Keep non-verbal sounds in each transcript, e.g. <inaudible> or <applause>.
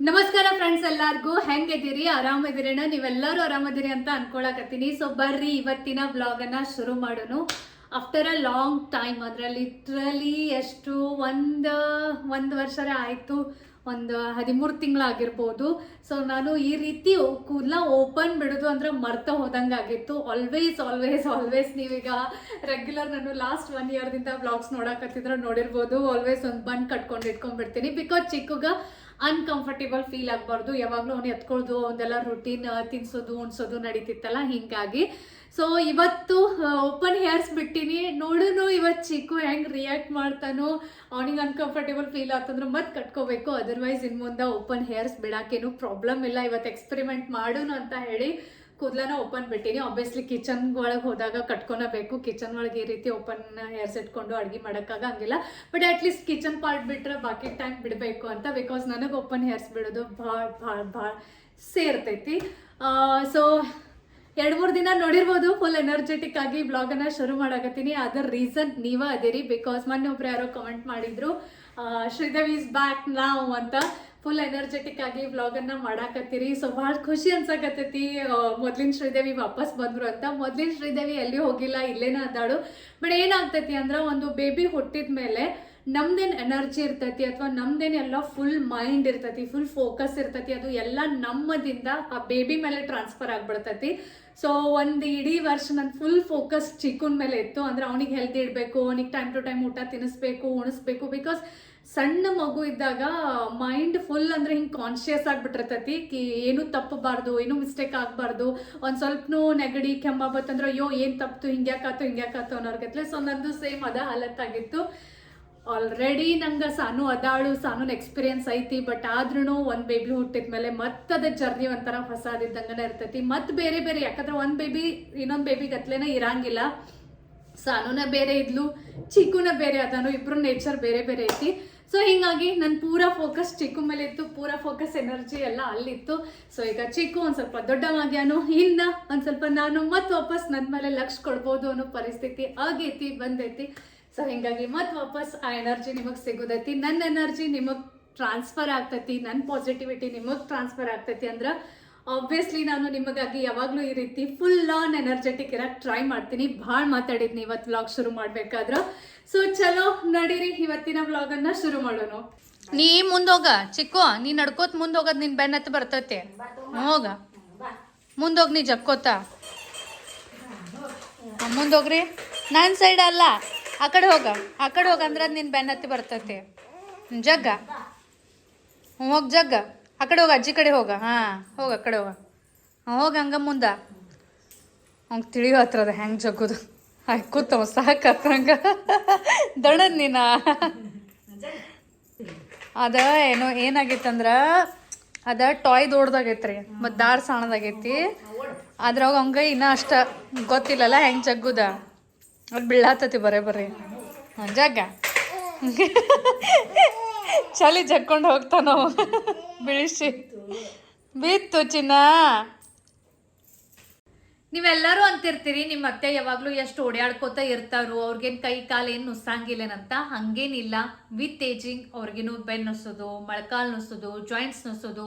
ನಮಸ್ಕಾರ ಫ್ರೆಂಡ್ಸ್ ಎಲ್ಲಾರ್ಗೂ. ಹೆಂಗಿದ್ದೀರಿ? ಆರಾಮಿದ್ದೀರೇನ ನೀವೆಲ್ಲರೂ ಆರಾಮದಿರಿ ಅಂತ ಅನ್ಕೊಳಕತ್ತೀನಿ. ಸೊ ಬರ್ರಿ, ಇವತ್ತಿನ ಬ್ಲಾಗ್ ಅನ್ನ ಶುರು ಮಾಡೋನು. ಆಫ್ಟರ್ ಅ ಲಾಂಗ್ ಟೈಮ್ ಅಂದ್ರೆ ಲಿಟ್ರಲಿ ಎಷ್ಟು ಒಂದು ಒಂದು ವರ್ಷರ ಆಯ್ತು. ಒಂದು ಹದಿಮೂರು ತಿಂಗಳಾಗಿರ್ಬೋದು. ಸೊ ನಾನು ಈ ರೀತಿ ಕೂದಲ ಓಪನ್ ಬಿಡೋದು ಅಂದ್ರೆ ಮರ್ತ ಹೋದಂಗಾಗಿತ್ತು ಆಲ್ವೇಸ್ ಆಲ್ವೇಸ್ ಆಲ್ವೇಸ್ ನೀವೀಗ ರೆಗ್ಯುಲರ್ ನಾನು ಲಾಸ್ಟ್ ಒನ್ ಇಯರ್ದಿಂದ ಬ್ಲಾಗ್ಸ್ ನೋಡಕತ್ತಿದ್ರೆ ನೋಡಿರ್ಬೋದು. ಆಲ್ವೇಸ್ ಒಂದು ಬನ್ ಕಟ್ಕೊಂಡು ಇಟ್ಕೊಂಡ್ಬಿಡ್ತೀನಿ. ಬಿಕಾಸ್ ಚಿಕ್ಕಗ ಅನ್ಕಂಫರ್ಟೇಬಲ್ ಫೀಲ್ ಆಗಬಾರ್ದು. ಯಾವಾಗಲೂ ಅವ್ನು ಎತ್ಕೊಳ್ಳೋದು ಅವನ್ನೆಲ್ಲ ರುಟೀನ್ ತಿನ್ಸೋದು, ಉಣ್ಸೋದು ನಡೀತಿತ್ತಲ್ಲ? ಹಿಂಗಾಗಿ. ಸೊ ಇವತ್ತು ಓಪನ್ ಹೇರ್ಸ್ ಬಿಟ್ಟಿನಿ. ನೋಡುನು ಇವತ್ತು ಚಿಕ್ಕು ಹೆಂಗೆ ರಿಯಾಕ್ಟ್ ಮಾಡ್ತಾನೋ, ಅವನಿಗೆ ಅನ್ಕಂಫರ್ಟೇಬಲ್ ಫೀಲ್ ಆಗ್ತಂದ್ರೆ ಮತ್ತೆ ಕಟ್ಕೋಬೇಕು. ಅದರ್ವೈಸ್ ಇನ್ನು ಮುಂದೆ ಓಪನ್ ಹೇರ್ಸ್ ಬಿಡೋಕ್ಕೇನು ಪ್ರಾಬ್ಲಮ್ ಇಲ್ಲ. ಇವತ್ತು ಎಕ್ಸ್ಪೆರಿಮೆಂಟ್ ಮಾಡೋಣ ಅಂತ ಹೇಳಿ ಕೂದಲನ ಓಪನ್ ಬಿಟ್ಟಿನಿ. ಆಬ್ವಿಯಸ್ಲಿ ಕಿಚನ್ ಒಳಗೆ ಹೋದಾಗ ಕಟ್ಕೊಳಬೇಕು ಕಿಚನ್ ಒಳಗೆ ಈ ರೀತಿ ಓಪನ್ ಹೇರ್ಸ್ ಇಟ್ಕೊಂಡು ಅಡ್ಗೆ ಮಾಡೋಕ್ಕಾಗಂಗಿಲ್ಲ but at least kitchen part ಬಿಟ್ಟರೆ ಬಾಕಿ ಟೈಮ್ ಬಿಡಬೇಕು ಅಂತ ಬಿಕಾಸ್ ನನಗೆ ಓಪನ್ ಹೇರ್ಸ್ ಬಿಡೋದು ಭಾಳ ಭಾಳ ಭಾಳ ಸೇರ್ತೈತಿ. ಸೊ ಎರಡು, ಮೂರು ದಿನ ನೋಡಿರ್ಬೋದು ಫುಲ್ ಎನರ್ಜೆಟಿಕ್ ಆಗಿ ಬ್ಲಾಗನ್ನು ಶುರು ಮಾಡಕತ್ತೀನಿ. ಅದರ ರೀಸನ್ ನೀವೇ ಅದೇರಿ ಬಿಕಾಸ್ ಮೊನ್ನೆ ಒಬ್ರು ಯಾರೋ ಕಮೆಂಟ್ ಮಾಡಿದ್ರು ಶ್ರೀದೇವಿ ಇಸ್ ಬ್ಯಾಕ್ ನಾವ್ ಅಂತ. ಫುಲ್ ಎನರ್ಜೆಟಿಕ್ ಆಗಿ ವ್ಲಾಗನ್ನ ಮಾಡಾಕತ್ತೀರಿ. ಸೊ ಭಾಳ ಖುಷಿ ಅನ್ಸಕತ್ತೈತಿ. ಮೊದ್ಲಿನ ಶ್ರೀದೇವಿ ವಾಪಸ್ ಬಂದ್ರು ಅಂತ. ಮೊದ್ಲಿನ ಶ್ರೀದೇವಿ ಎಲ್ಲಿ ಹೋಗಿಲ್ಲ, ಇಲ್ಲೇನ ಅದಾಳು. ಬಟ್ ಏನಾಗ್ತೈತಿ ಅಂದ್ರೆ ಒಂದು ಬೇಬಿ ಹುಟ್ಟಿದ ಮೇಲೆ ನಮ್ದೇನ್ ಎನರ್ಜಿ ಇರ್ತೈತಿ ಅಥವಾ ನಮ್ದೇನ್ ಎಲ್ಲ ಫುಲ್ ಮೈಂಡ್ ಇರ್ತೈತಿ ಫುಲ್ ಫೋಕಸ್ ಇರ್ತೈತಿ, ಅದು ಎಲ್ಲ ನಮ್ಮದಿಂದ ಆ ಬೇಬಿ ಮೇಲೆ ಟ್ರಾನ್ಸ್ಫರ್ ಆಗ್ಬಿಡ್ತೈತಿ. ಸೊ ಒಂದು ಇಡೀ ವರ್ಷ ನನ್ನ ಫುಲ್ ಫೋಕಸ್ ಚಿಕ್ಕನ್ ಮೇಲೆ ಇತ್ತು. ಅಂದ್ರೆ ಅವನಿಗೆ ಹೆಲ್ತ್ ಇಡಬೇಕು, ಅವನಿಗೆ ಟೈಮ್ ಟು ಟೈಮ್ ಊಟ ತಿನ್ನಿಸ್ಬೇಕು ಉಣಿಸ್ಬೇಕು. ಬಿಕಾಸ್ ಸಣ್ಣ ಮಗು ಇದ್ದಾಗ ಮೈಂಡ್ ಫುಲ್ ಅಂದ್ರೆ ಹಿಂಗೆ ಕಾನ್ಶಿಯಸ್ ಆಗ್ಬಿಟ್ಟಿರ್ತೈತಿ. ಕಿ, ಏನು ತಪ್ಪಬಾರ್ದು, ಏನು ಮಿಸ್ಟೇಕ್ ಆಗಬಾರ್ದು. ಒಂದು ಸ್ವಲ್ಪನೂ ನೆಗಡಿ, ಕೆಮ್ಮ ಬತ್ತಂದ್ರೆ ಅಯ್ಯೋ, ಏನು ತಪ್ಪಿತು ಹಿಂಗ್ಯಾಕಾತು ಹಿಂಗ್ಯಾಕಾತು ಅನ್ನೋರ್ಗತ್ಲೆ ಸೊ ನಂದು ಸೇಮ್ ಅದ ಹಾಲತ್ತಾಗಿತ್ತು ಆಲ್ರೆಡಿ ನಂಗೆ ಸಾನು ಅದಾಳು ಸಾನು ಎಕ್ಸ್ಪೀರಿಯನ್ಸ್ ಐತಿ ಬಟ್ ಆದ್ರೂ ಒಂದು ಬೇಬಿ ಹುಟ್ಟಿದ ಮೇಲೆ ಮತ್ತದ ಜರ್ನಿ ಒಂಥರ ಹೊಸದಿದ್ದಂಗನೆ ಇರ್ತೈತಿ. ಮತ್ತೆ ಬೇರೆ ಬೇರೆ, ಯಾಕಂದ್ರೆ ಒಂದು ಬೇಬಿ ಇನ್ನೊಂದು ಬೇಬಿ ಗತ್ಲೆನೇ ಇರಂಗಿಲ್ಲ. ಸಾನುನ ಬೇರೆ ಇದ್ಲು, ಚಿಕ್ಕುನ ಬೇರೆ ಅದನು, ಇಬ್ರು ನೇಚರ್ ಬೇರೆ ಬೇರೆ ಐತಿ. ಸೊ ಹಿಂಗಾಗಿ ನನ್ನ ಪೂರ ಫೋಕಸ್ ಚಿಕ್ಕು ಮೇಲೆ ಇತ್ತು, ಪೂರ ಫೋಕಸ್ ಎನರ್ಜಿ ಎಲ್ಲ ಅಲ್ಲಿತ್ತು. ಸೊ ಈಗ ಚಿಕ್ಕು ಒಂದು ಸ್ವಲ್ಪ ದೊಡ್ಡವಾಗ್ಯಾನು ಇನ್ನ ಒಂದು ಸ್ವಲ್ಪ ನಾನು ಮತ್ತೆ ವಾಪಸ್ ನನ್ನ ಮೇಲೆ ಲಕ್ಷ ಕೊಡ್ಬೋದು ಅನ್ನೋ ಪರಿಸ್ಥಿತಿ ಆಗೈತಿ, ಬಂದೈತಿ. ಸೊ ಹಿಂಗಾಗಿ ಮತ್ತೆ ವಾಪಸ್ ಆ ಎನರ್ಜಿ ನಿಮಗೆ ಸಿಗೋದೈತಿ. ನನ್ನ ಎನರ್ಜಿ ನಿಮಗೆ ಟ್ರಾನ್ಸ್ಫರ್ ಆಗ್ತೈತಿ ನನ್ನ ಪಾಸಿಟಿವಿಟಿ ನಿಮಗೆ ಟ್ರಾನ್ಸ್ಫರ್ ಆಗ್ತೈತಿ ಅಂದ್ರೆ ಆಬ್ವಿಯಸ್ಲಿ ನಾನು ನಿಮಗಾಗಿ ಯಾವಾಗಲೂ ಈ ರೀತಿ ಫುಲ್ ಆನ್ ಎನರ್ಜೆಟಿಕ್ ಇರೋಕ್ಕೆ ಟ್ರೈ ಮಾಡ್ತೀನಿ. ಭಾಳ ಮಾತಾಡಿದ್ನಿ ಇವತ್ತು ವ್ಲಾಗ್ ಶುರು ಮಾಡಬೇಕಾದ್ರೆ. ಸೊ ಚಲೋ, ನಡೀರಿ. ಇವತ್ತಿನ ವ್ಲಾಗನ್ನು ಶುರು ಮಾಡೋಣ. ನೀ ಮುಂದೋಗ ಚಿಕ್ಕ, ನೀ ನಡ್ಕೋತ್ ಮುಂದೋಗೋದು ನಿನ್ನ ನಿನ್ ಬರ್ತೈತೆ. ಹೋಗ. ಮುಂದೋಗ್ ನೀ ಜಕ್ಕೋತ. ಮುಂದೋಗ್ರಿ ನನ್ ಸೈಡ್ ಅಲ್ಲ. ಆ ಕಡೆ ಹೋಗ. ಆ ಕಡೆ ಹೋಗ ಅಂದ್ರ ನಿನ್ನ ನಿನ್ ಬೆನ್ನ ಹತ್ತಿ ಬರ್ತೈತಿ ಜಗ್ಗ. ಹೋಗ್, ಜಗ್ಗ. ಆ ಕಡೆ ಹೋಗ, ಅಜ್ಜಿ ಕಡೆ ಹೋಗ. ಹಾ, ಹೋಗ ಆ ಕಡೆ ಹೋಗ ಹೋಗ ಹಂಗ ಮುಂದ. ಅವ್ನ್ ತಿಳಿಯೋ ಹತ್ರ ಅದ, ಹೆಂಗೆ ಜಗ್ಗುದು. ಆಯ್ ಕೂತವ ಸಾಕತ್ತಂಗ ದಣದ್ ನೀನ? ಅದ ಏನೋ, ಏನಾಗೈತಂದ್ರ, ಅದ ಟಾಯ್ ದೊಡ್ದಾಗೈತ್ರಿ, ಮತ್ತು ದಾರ್ ಸಣ್ಣದಾಗೈತಿ. ಅದ್ರಾಗ ಹಂಗ ಇನ್ನೂ ಅಷ್ಟ ಗೊತ್ತಿಲ್ಲಲ್ಲ, ಹೆಂಗ್ ಜಗ್ಗುದ. ಅದ್ ಬೀಳಾತತಿ, ಬರೇ ಬರ್ರಿ ಜಗ್ಗ. ಚಲಿ ಜಕ್ಕೊಂಡು ಹೋಗ್ತಾನವ ಬಿಳಿಸಿ. ಬಿತ್ತು ಚಿನ್ನ. ನೀವೆಲ್ಲರೂ ಅಂತಿರ್ತೀರಿ, ನಿಮ್ಮ ಅತ್ತೆ ಯಾವಾಗಲೂ ಎಷ್ಟು ಓಡಾಡ್ಕೋತ ಇರ್ತಾರೋ, ಅವ್ರಿಗೇನು ಕೈ ಕಾಲು ಏನು ನುಸ್ಸಂಗಿಲ್ಲೇನಂತ ಹಂಗೇನಿಲ್ಲ. ವಿತ್ ಏಜಿಂಗ್ ಅವ್ರಿಗೇನು ಬೆನ್ನು ನುಸೋದು ಮೊಳಕಾಲು ನುಸೋದು ಜಾಯಿಂಟ್ಸ್ ನುಸೋದು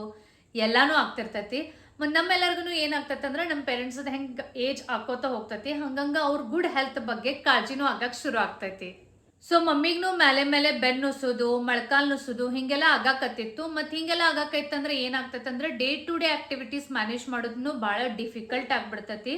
ಎಲ್ಲಾನು ಆಗ್ತಿರ್ತೈತಿ. ಮತ್ತು ನಮ್ಮೆಲ್ಲರಿಗೂ ಏನಾಗ್ತೈತೆ ಅಂದ್ರೆ ನಮ್ಮ ಪೇರೆಂಟ್ಸ್ ಹೆಂಗೆ ಏಜ್ ಹಾಕೋತ ಹೋಗ್ತೈತಿ. ಹಂಗಂಗೆ ಅವ್ರ ಗುಡ್ ಹೆಲ್ತ್ ಬಗ್ಗೆ ಕಾಳಜಿನೂ ಆಗಕ್ಕೆ ಶುರು ಆಗ್ತೈತಿ. ಸೊ ಮಮ್ಮಿಗ್ನು ಮೇಲೆ ಮೇಲೆ ಬೆನ್ನು ನುಸೋದು ಮೊಳಕಾಲ್ ನುಸೋದು ಹಿಂಗೆಲ್ಲ ಆಗಾಕತ್ತಿತ್ತು. ಮತ್ತು ಹಿಂಗೆಲ್ಲ ಆಗಾಕೈತಂದ್ರೆ ಏನಾಗ್ತೈತೆ ಅಂದ್ರೆ day to day activities manage ಮಾಡೋದನ್ನು ಭಾಳ ಡಿಫಿಕಲ್ಟ್ ಆಗ್ಬಿಡ್ತೈತಿ.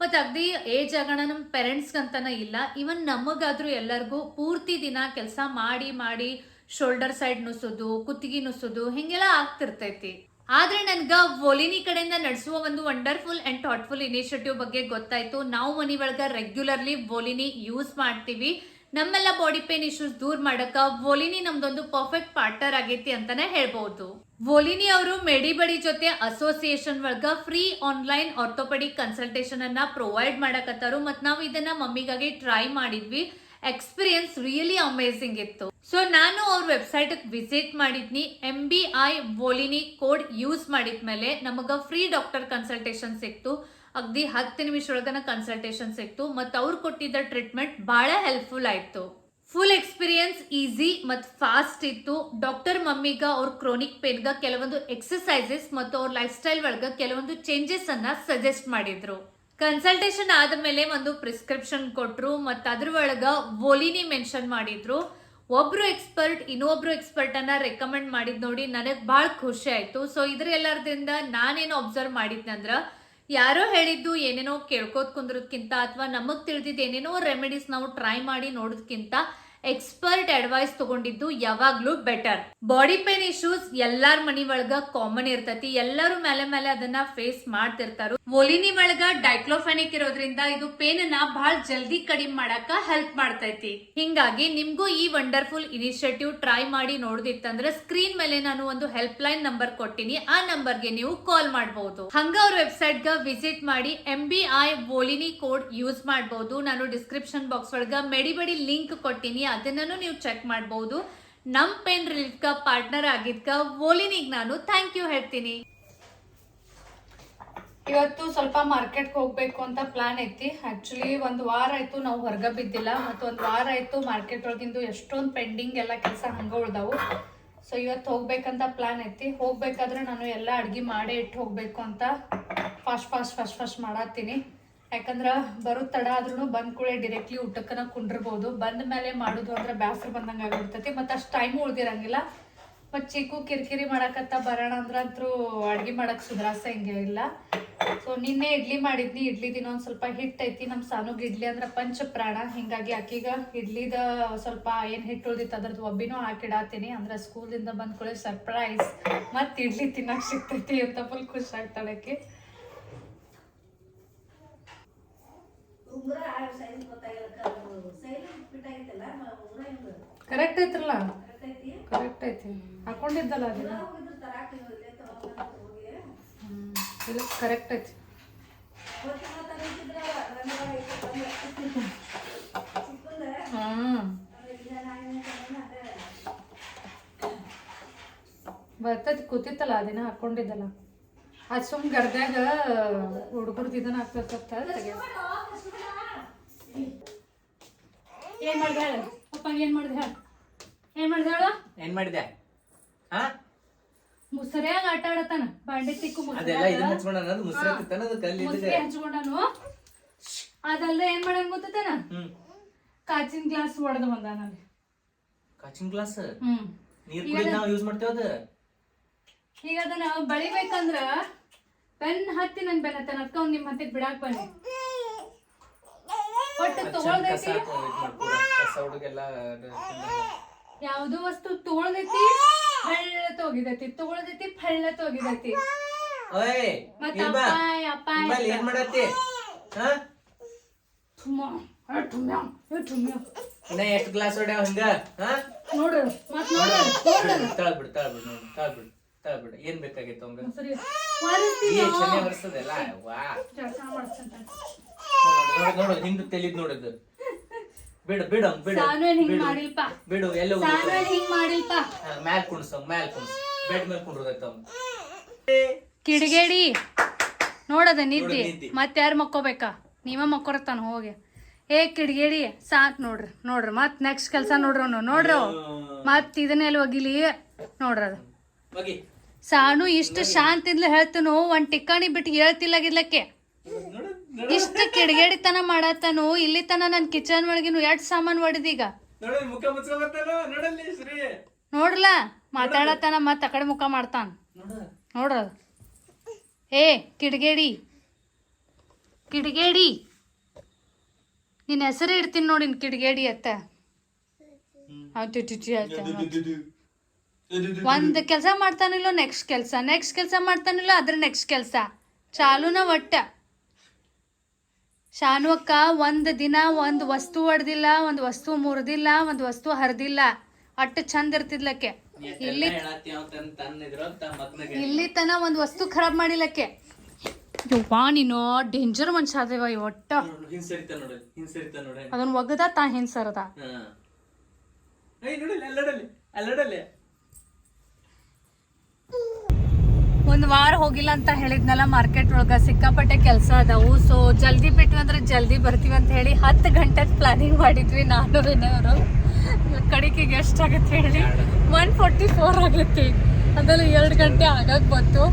ಮತ್ತು ಅಗ್ದಿ ಏಜ್ ಆಗೋಣ ನಮ್ಮ ಪೇರೆಂಟ್ಸ್ಗಂತನ ಇಲ್ಲ. ಇವನ್ ನಮಗಾದರೂ ಎಲ್ಲರಿಗೂ ಪೂರ್ತಿ ದಿನ ಕೆಲಸ ಮಾಡಿ ಮಾಡಿ ಶೋಲ್ಡರ್ ಸೈಡ್ ನುಸೋದು ಕುತ್ತಿಗೆ ನುಸೋದು ಹಿಂಗೆಲ್ಲ ಆಗ್ತಿರ್ತೈತಿ. ಆದ್ರೆ ನನ್ಗ ಒಲಿನಿ ಕಡೆಯಿಂದ ನಡೆಸುವ ಒಂದು ವಂಡರ್ಫುಲ್ ಅಂಡ್ ಥಾಟ್ಫುಲ್ ಇನಿಷಿಯೇಟಿವ್ ಬಗ್ಗೆ ಗೊತ್ತಾಯ್ತು. ನಾವು ಮನಿ ಒಳಗ ರೆಗ್ಯುಲರ್ಲಿ ಒಲಿನಿ ಯೂಸ್ ಮಾಡ್ತೀವಿ. ನಮ್ಮೆಲ್ಲ ಬಾಡಿ ಪೇನ್ ಇಶ್ಯೂಸ್ ದೂರ ಮಾಡಕ ವೋಲಿನಿ ನಮ್ದೊಂದು ಪರ್ಫೆಕ್ಟ್ ಪಾರ್ಟ್ನರ್ ಆಗೈತಿ ಅಂತಾನೆ ಹೇಳ್ಬಹುದು. ವೋಲಿನಿ ಅವರು ಮೆಡಿಬಡಿ ಜೊತೆ ಅಸೋಸಿಯೇಷನ್ ಒಳಗ ಫ್ರೀ ಆನ್ಲೈನ್ ಆರ್ಥೋಪೆಡಿಕ್ ಕನ್ಸಲ್ಟೇಷನ್ ಅನ್ನ ಪ್ರೊವೈಡ್ ಮಾಡಕತ್ತಾರು ಮತ್ ನಾವು ಇದನ್ನ ಮಮ್ಮಿಗಾಗಿ ಟ್ರೈ ಮಾಡಿದ್ವಿ. ಎಕ್ಸ್ಪೀರಿಯನ್ಸ್ ರಿಯಲಿ ಅಮೇಸಿಂಗ್ ಇತ್ತು. ಸೊ ನಾನು ಅವ್ರ website visit ಮಾಡಿದ್ನಿ. M B I Volini code use ಮಾಡಿದ್ಮೇಲೆ ನಮಗ ಫ್ರೀ ಡಾಕ್ಟರ್ ಕನ್ಸಲ್ಟೇಷನ್ ಸಿಕ್ತು. ಅಗ್ದಿ ಹತ್ತು ನಿಮಿಷ ಒಳಗನ ಕನ್ಸಲ್ಟೇಷನ್ ಸಿಕ್ತು, ಮತ್ತು ಅವ್ರು ಕೊಟ್ಟಿದ್ದ ಟ್ರೀಟ್ಮೆಂಟ್ ಬಹಳ ಹೆಲ್ಪ್ಫುಲ್ ಆಯ್ತು. ಫುಲ್ ಎಕ್ಸ್ಪೀರಿಯನ್ಸ್ ಈಸಿ ಮತ್ತು ಫಾಸ್ಟ್ ಇತ್ತು. ಡಾಕ್ಟರ್ ಮಮ್ಮಿಗ ಅವ್ರ ಕ್ರೋನಿಕ್ ಪೇನ್ಗ ಕೆಲವೊಂದು ಎಕ್ಸಸೈಸಸ್ ಮತ್ತು ಅವ್ರ ಲೈಫ್ ಸ್ಟೈಲ್ ಒಳಗೆ ಕೆಲವೊಂದು ಚೇಂಜಸ್ ಅನ್ನ ಸಜೆಸ್ಟ್ ಮಾಡಿದ್ರು. ಕನ್ಸಲ್ಟೇಷನ್ ಆದ್ಮೇಲೆ ಒಂದು ಪ್ರಿಸ್ಕ್ರಿಪ್ಷನ್ ಕೊಟ್ಟರು ಮತ್ತು ಅದ್ರ ಒಳಗೆ ವೋಲಿನಿ ಮೆನ್ಷನ್ ಮಾಡಿದ್ರು. ಒಬ್ರು ಎಕ್ಸ್ಪರ್ಟ್ ಇನ್ನೊಬ್ರು ಎಕ್ಸ್ಪರ್ಟ್ ಅನ್ನ ರೆಕಮೆಂಡ್ ಮಾಡಿದ್ ನೋಡಿ ನನಗೆ ಭಾಳ ಖುಷಿ ಆಯ್ತು. ಸೊ ಇದ್ರ ಎಲ್ಲರದಿಂದ ನಾನೇನು ಅಬ್ಸರ್ವ್ ಮಾಡಿದ್ನಂದ್ರ ಯಾರೋ ಹೇಳಿದ್ದು ಏನೇನೋ ಕೇಳ್ಕೋದ್ ಕುಂದ್ರದ್ಕಿಂತ ಅಥವಾ ನಮಗೆ ತಿಳಿದಿದ್ದು ಏನೇನೋ ರೆಮಿಡೀಸ್ ನಾವು ಟ್ರೈ ಮಾಡಿ ನೋಡೋದ್ಕಿಂತ ಎಕ್ಸ್ಪರ್ಟ್ ಅಡ್ವೈಸ್ ತಗೊಂಡಿದ್ದು ಯಾವಾಗ್ಲೂ ಬೆಟರ್ ಬಾಡಿ ಪೇನ್ ಇಶ್ಯೂಸ್ ಎಲ್ಲಾರ ಮನಿ ಒಳಗ ಕಾಮನ್ ಇರ್ತತಿ. ಎಲ್ಲರೂ ಮೇಲೆ ಮೇಲೆ ಅದನ್ನ ಫೇಸ್ ಮಾಡ್ತಿರ್ತಾರು. ಒಲಿನಿ ಒಳಗ ಡೈಕ್ಲೋಫೆನಿಕ್ ಇರೋದ್ರಿಂದ ಇದು ಪೇನ್ ಅನ್ನ ಬಹಳ ಜಲ್ದಿ ಕಡಿಮೆ ಮಾಡಾಕ ಹೆಲ್ಪ್ ಮಾಡ್ತೈತಿ. ಹಿಂಗಾಗಿ ನಿಮ್ಗೂ ಈ ವಂಡರ್ಫುಲ್ ಇನಿಷಿಯೇಟಿವ್ ಟ್ರೈ ಮಾಡಿ ನೋಡ್ದಿತ್ತಂದ್ರೆ ಸ್ಕ್ರೀನ್ ಮೇಲೆ ನಾನು ಒಂದು ಹೆಲ್ಪ್ ಲೈನ್ ನಂಬರ್ ಕೊಟ್ಟಿನಿ. ಆ ನಂಬರ್ಗೆ ನೀವು ಕಾಲ್ ಮಾಡಬಹುದು ಹಂಗ ಅವ್ರ ವೆಬ್ಸೈಟ್ ಗ ವಿಸಿಟ್ ಮಾಡಿ M B I Volini code use ಮಾಡಬಹುದು ನಾನು ಡಿಸ್ಕ್ರಿಪ್ಷನ್ ಬಾಕ್ಸ್ ಒಳಗ ಮೆಡಿಬಡಿ ಲಿಂಕ್ ಕೊಟ್ಟಿನಿ. ಅದನ್ನೂ ನೀವು ಚೆಕ್ ಮಾಡಬಹುದು ನಮ್ ಪೇನ್ ರಿಲೀಫ್ ಗ ಪಾರ್ಟ್ನರ್ ಆಗಿದ್ಕ ಓಲಿನಿಗೆ ನಾನು ಥ್ಯಾಂಕ್ ಯು ಹೇಳ್ತೀನಿ. ಇವತ್ತು ಸ್ವಲ್ಪ ಮಾರ್ಕೆಟ್ಗೆ ಹೋಗ್ಬೇಕು ಅಂತ ಪ್ಲಾನ್ ಐತಿ. ಆಕ್ಚುಲಿ ಒಂದು ವಾರ ಆಯ್ತು ನಾವು ಹೊರಗೆ ಬಿದ್ದಿಲ್ಲ. ಮತ್ತು ಒಂದು ವಾರ ಆಯ್ತು ಮಾರ್ಕೆಟ್ ಒಳಗಿಂದು ಎಷ್ಟೊಂದು ಪೆಂಡಿಂಗ್ ಎಲ್ಲ ಕೆಲಸ ಹಂಗ ಉಳ್ದಾವು. ಸೊ ಇವತ್ತು ಹೋಗ್ಬೇಕಂತ ಪ್ಲಾನ್ ಐತಿ. ಹೋಗ್ಬೇಕಾದ್ರೆ ನಾನು ಎಲ್ಲ ಅಡ್ಗೆ ಮಾಡೇ ಇಟ್ಟು ಹೋಗ್ಬೇಕು ಅಂತ ಫಾಸ್ಟ್ ಫಾಸ್ಟ್ ಫಾಸ್ಟ್ ಫಾಸ್ಟ್ ಮಾಡತ್ತೀನಿ. ಯಾಕಂದ್ರೆ ಬರೋ ತಡ ಆದ್ರೂ ಬಂದ ಕೂಡ ಡೈರೆಕ್ಟ್ಲಿ ಊಟಕ್ಕನ ಕುಂಡಿರ್ಬೋದು ಬಂದ ಮೇಲೆ ಮಾಡೋದು ಅಂದ್ರೆ ಬ್ಯಾಸರ್ ಬಂದಂಗ ಆಗಿರ್ತೈತಿ ಮತ್ತು ಅಷ್ಟು ಟೈಮು ಉಳ್ದಿರಂಗಿಲ್ಲ. ಮತ್ತು ಚಿಕ್ಕು ಕಿರಿಕಿರಿ ಮಾಡಕತ್ತ ಬರೋಣ ಅಂದ್ರೆ ಅಂತೂ ಅಡ್ಗಿ ಮಾಡಕ್ ಸುಧಾರಸ ಹಿಂಗೆ ಇಲ್ಲ. ಸೊ ನಿನ್ನೆ ಇಡ್ಲಿ ಮಾಡಿದ್ನಿ. ಇಡ್ಲಿ ದಿನ ಒಂದ್ ಸ್ವಲ್ಪ ಹಿಟ್ ಐತಿ. ನಮ್ಮ ಸಾನುಗ್ ಇಡ್ಲಿ ಅಂದ್ರ ಪಂಚ ಪ್ರಾಣ. ಹಿಂಗಾಗಿ ಆಕಿಗೆ ಇಡ್ಲಿದ ಸ್ವಲ್ಪ ಏನ್ ಹಿಟ್ಟು ಉಳ್ದಿತ್ತು ಅದ್ರದ್ದು ಒಬ್ಬಿನೂ ಹಾಕಿಡಾತೀನಿ ಅಂದ್ರೆ ಸ್ಕೂಲಿಂದ ಬಂದ್ ಸರ್ಪ್ರೈಸ್ ಮತ್ತು ಇಡ್ಲಿ ತಿನ್ನಕ್ ಸಿಗ್ತೈತಿ ಅಂತ ಫುಲ್ ಖುಷಿ ಆಗ್ತಾಳೆ ಆಕಿ ಉಂಗುರ ಸೈಜ್ ಗೊತ್ತಾಗಿಲ್ಲ ಸೈಲೆಂಟ್ ಫಿಟ್ ಆಗೈತಲ್ಲ ಉಂಗುರ ಹೆಂಗ? ಕರೆಕ್ಟ್ ಐತ್ರಲ್ಲ? ಕರೆಕ್ಟ್ ಐತಿ? ಕರೆಕ್ಟ್ ಐತಿ. ಹಾಕೊಂಡಿದ್ದಲ್ಲ ಅದನ್ನ ಹೋಗಿದ್ರು ತರಾಕ ಇಲ್ಲೇ ತಗೊಂಡ್ ಹೋಗಿ. ಹ್ಮ್. ಇಲ್ಲ ಕರೆಕ್ಟ್ ಐತಿ. ಬರ್ತೈತಿ ಕೂತಿತ್ತಲ್ಲ ಅದಿನ ಹಾಕೊಂಡಿದ್ದಲ್ಲ. ಅದು ಸುಮ್ ಗರ್ದ್ಯಾಗ ಹುಡುಗರ್ದು ಇದನ್ನ ಹಾಕ್ಬೇಕಂತ. ಏನ್ ಮಾಡ್ದೆ ಹೇಳು? ಏನ್ ಮಾಡ್ದೆ ಹೇಳು? ಏನ್ ಮಾಡ್ದೆ ಹೇಳು? ಏನ್ ಮಾಡಿದೆ ಹಾ ಮುಸರಿಯಾಗ ಆಟ ಆಡತಾನ ಬಾಂಡೆ ತಿಕ್ಕು ಅದೆಲ್ಲ ಇದನ್ನ ಹಚ್ಕೊಂಡ ಅನ್ನೋದು ಮುಸ್ರೆ ತಿತ್ತಾನದು ಕಲ್ಲಿ ಮುಸ್ರಿ ಇದಕ್ಕೆ ಹಚ್ಕೊಂಡಾನು ಅದಲ್ದೆ ಏನ್ ಮಾಡಂಗ್ ಗೊತ್ತೇನ ಹ್ಮ್. ಕಾಚಿನ ಗ್ಲಾಸ್ ಒಡ್ದ ಬಂದ ನಾನು ಕಾಚಿಂಗ್ ಗ್ಲಾಸ್? ಹ್ಮ್. ನೀರ್ ಕುಡಿದ್ ನಾವ್ ಯೂಸ್ ಮಾಡ್ತೇವ ಅದ? ಈಗ ಅದನ್ನ ಬಳಿಬೇಕಂದ್ರ ಪೆನ್ ಹತ್ತಿ ನನ್ ಬೆನ್ ಹತ್ತಾನ. ಅದಕ್ಕ ಅವ್ನ್ ನಿಮ್ ಹತ್ತಿಗ್ ಬಿಡಾಕ್ ಬನ್ನಿ ಒಟ್ಟು ತಗೊಳ್ದೈತಿ ಹುಡುಗೆಲ್ಲ ಯಾವ್ದು ವಸ್ತು ತಗೊಳ್ದೈತಿ ಫಳ್ಳ ತೋಗಿದೈತಿ. ತಗೊಳ್ದೈತಿ ಫಳ್ಳ ತೋಗಿದೈತಿ. ಓಯ್ ಮತ್ತ ಇಲ್ಲಿ ಬಾ. ಅಪ್ಪಾಯ್ ಅಪ್ಪಾಯ್ ನಿಮ್ಮಲ್ಲಿ ಏನ್ ಮಾಡತ್ತಿ? ಹಾ? ಇನ್ನ ಎಷ್ಟ್ ಗ್ಲಾಸ್ ಹೊಡ್ಯಾವ ಹಂಗ? ಹಾ? ನೋಡ್ರಿ ಮತ್ ನೋಡ್ರಿ ತಳ್ಬಿಡು ತಳ್ ಬಿಡು ತಳ್ ಬಿಡು ನೋಡು ತಳ್ ಬಿಡು ತಳ್ ಬಿಡು ಏನ್ ಬೇಕಾಗಿತ್ತು ಹಂಗ ಸರಿ ಏ ಒರೆಸ್ತೀನೋ? ಚೆನ್ನೆ ಹೊರಸ್ತದಲ್ಲ ವಾ ಮಾಡ್ಸಂತ ನೋಡು ಹಿಂಗ್ ತೆಲಿದ್ ನೋಡಿದ್ದು ಬಿಡು ಬಿಡು ಬಿಡು ಸಾನು ಏನ್ ಹಿಂಗ್ ಬಿಡು. ಮಾಡಿಲ್ಪ. ಬಿಡು ಎಲ್ಲ ಸಾನು ಏನ್ ಹಿಂಗ್ ಮಾಡಿಲ್ಪ. ಮ್ಯಾಲ್ ಕುಣ್ಸ ಮ್ಯಾಲ್ ಕುಣ್ಸ. ಬೆಡ್ ಮೇಲೆ ಕುಂಡ್ರದೈತ ಅವ್ನು. ಕಿಡಿಗೇಡಿ ನೋಡದ ನಿದ್ದಿ. ನೋಡು ನಿದ್ದಿ. ಮತ್ತೆ ಯಾರು ಮಕ್ಕೋಬೇಕಾ? ನೀವ ಮಕ್ಕೋರತಾನ ಹೋಗಿ. ಏ ಕಿಡಿಗೇಡಿ ಸಾಕ್ ನೋಡ್ರಿ ನೋಡ್ರಿ ಮತ್ ನೆಕ್ಸ್ಟ್ ಕೆಲ್ಸ ನೋಡ್ರಿ ಅವ್ನು. ನೋಡ್ರಿ ಅವ್. ಮತ್ ಇದನ್ನ ಎಲ್ಲಿ ಒಗಿಲಿ? ನೋಡ್ರಿ ಅದು. ಸಾನು ಇಷ್ಟು ಶಾಂತಿದ್ಲು ಹೇಳ್ತನು ಒಂದ್ ಟಿಕ್ಕಾಣಿ ಬಿಟ್ಟು ಹೇಳ್ತಿಲ್ಲಾಗಿದ್ಲಕ್ಕೆ ನೋಡು ಇಷ್ಟು ಕಿಡಿಗೇಡಿತನ ಮಾಡತ್ತಾನು ಇಲ್ಲಿ ತನ ನನ್ ಕಿಚನ್ ಒಳಗಿನ ಎರಡ್ ಸಾಮಾನ್ ಹೊಡೆದೀಗ ನೋಡ್ಲ ಮುಖ ಮುಚ್ಕೊಂಬರ್ತಾನ ನೋಡಲ್ಲಿ ಶ್ರೀ. ನೋಡ್ರಲ್ಲ ಮಾತಾಡತ್ತಾನ ಮತ್ ತಕಡೆ ಕಡೆ ಮುಖ ಮಾಡ್ತಾನ. ನೋಡು. ನೋಡ್ರ? ಏ ಕಿಡಿಗೇಡಿ. ಕಿಡಿಗೇಡಿ. ನಿನ್ನ ಹೆಸರು ಇಡ್ತೀನಿ ನೋಡಿ ನಿನ್ ಕಿಡಿಗೇಡಿ ಅತ್ತ. ಒಂದ್ ಕೆಲಸ ಮಾಡ್ತಾನಿಲ್ಲ ನೆಕ್ಸ್ಟ್ ಕೆಲಸ. ನೆಕ್ಸ್ಟ್ ಕೆಲಸ ಮಾಡ್ತಾನಿಲ್ಲ ಅದ್ರ ನೆಕ್ಸ್ಟ್ ಕೆಲಸ. ಚಾಲೂನ ಒಟ್ಟ. ಶಾನು ಒಂದು ದಿನ ಒಂದು ವಸ್ತು ಒಡ್ದಿಲ್ಲ ಒಂದು ವಸ್ತು ಮುರಿದಿಲ್ಲ ಒಂದು ವಸ್ತು ಹರಿದಿಲ್ಲ. ಅಟ್ಟು ಚಂದ ಇರ್ತಿದ್ಲಕ್ಕೆ. ಇಲ್ಲಿ ಇಲ್ಲಿ ತನ ಒಂದು ವಸ್ತು ಖರಾಬ್ ಮಾಡಿಲ್ಲಕ್ಕೆ ಯವ್ವಾ ನೀನು ಡೇಂಜರ್ ಮನುಷ್ಯ ಅದೇವ ಒಟ್ಟ. ಅದನ್ನ ಒಗದ ತಾ ಹಿಂಸರದ ಸರದ. ಒಂದ್ ವಾರ ಹೋಗಿಲ್ಲ ಅಂತ ಹೇಳಿದ್ನಲ್ಲ ಮಾರ್ಕೆಟ್ ಒಳಗ ಸಿಕ್ಕಾಪಟ್ಟೆ ಕೆಲಸ ಅದಾವು. ಸೊ ಜಲ್ದಿ ಬಿಟ್ಟು ಅಂದ್ರೆ ಜಲ್ದಿ ಬರ್ತೀವಿ ಅಂತ ಹೇಳಿ ಹತ್ತು ಗಂಟೆ ಪ್ಲಾನಿಂಗ್ ಮಾಡಿದ್ವಿ ನಾನು ವಿನಯವರು ಕಡಿಕೆಗೆ ಎಷ್ಟಾಗುತ್ತೆ ಹೇಳಿ? ಒನ್ ಫೋರ್ಟಿ ಫೋರ್ ಆಗುತ್ತೆ. ಅದೆಲ್ಲ ಎರಡು ಗಂಟೆ ಆಗಕ್ ಬಂತು.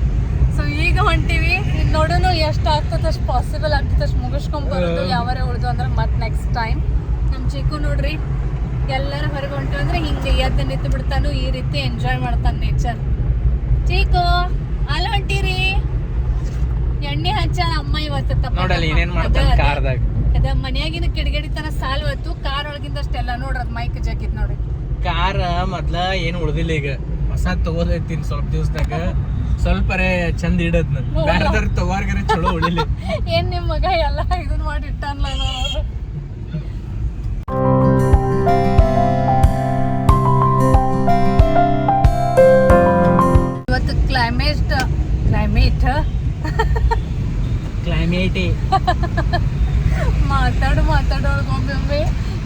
ಸೊ ಈಗ ಹೊಂಟಿವಿ. ನೋಡೋಣ ಎಷ್ಟು ಆಗ್ತದೆ ಅಷ್ಟು ಪಾಸಿಬಲ್ ಆಗ್ತದೆ ಅಷ್ಟು ಮುಗಿಸ್ಕೊಂಡ್ ಬರೋದು ಯಾವಾರ ಉಳ್ದು ಅಂದ್ರೆ ಮತ್ತೆ ನೆಕ್ಸ್ಟ್ ಟೈಮ್ ನಮ್ಮ ಚಿಕ್ಕು ನೋಡ್ರಿ ಎಲ್ಲರ ಹೊರಗೆ ಹೊಂಟು ಅಂದ್ರೆ ಹಿಂಗೆ ಎದ್ದು ನಿಂತು ಬಿಡ್ತಾನು ಈ ರೀತಿ ಎಂಜಾಯ್ ಮಾಡ್ತಾನೆ ನೇಚರ್ ಚೀಕು ಅಲ್ಲಿ ಹೊಂಟಿರಿ ಎಣ್ಣೆ ಹಚ್ಚ ಅಮ್ಮ ಇವತ್ತು ನೋಡಲ್ಲ ಏನೇನ್ ಮಾಡ್ತಾನೆ ಅದ- ಅದ. ಕಾರ್ದಾಗ. ಅದ ಮನ್ಯಾಗಿನ ಕಿಡಿಗೇಡಿ ತರ ಸಾಲ್ವತ್ತು ಕಾರ್ ಒಳಗಿಂದಷ್ಟೆಲ್ಲ ನೋಡ್ರಿ ಅದ್ ಮೈಕ್ ಜಗ್ಗಿದ್ ನೋಡಿ ಕಾರ ಮೊದ್ಲ ಏನ್ ಉಳ್ದಿಲ್ಲ ಈಗ. ಹೊಸ ತಗೋದೈತಿನ್ ಸ್ವಲ್ಪ ದಿವಸದಾಗ. ಸ್ವಲ್ಪ ಚಂದ ಇಡದ್ ಬ್ಯಾರದಾರ ತಗೋರ್ಗಾರ ಚಲೋ ಉಳಿಲಿ. ಏನ್ ನಿಮ್ ಮಗ ಎಲ್ಲ ಇದನ್ ಮಾಡಿ ಇಟ್ಟನ್ಲ ಕ್ಲೈಮೇಟ್ ಕ್ಲೈಮೇಟ್. ಕ್ಲೈಮೇಟೇ. ಮಾತಾಡು ಮಾತಾಡೋಳ್ಗ ಒಮ್ಮೊಮ್ಮೆ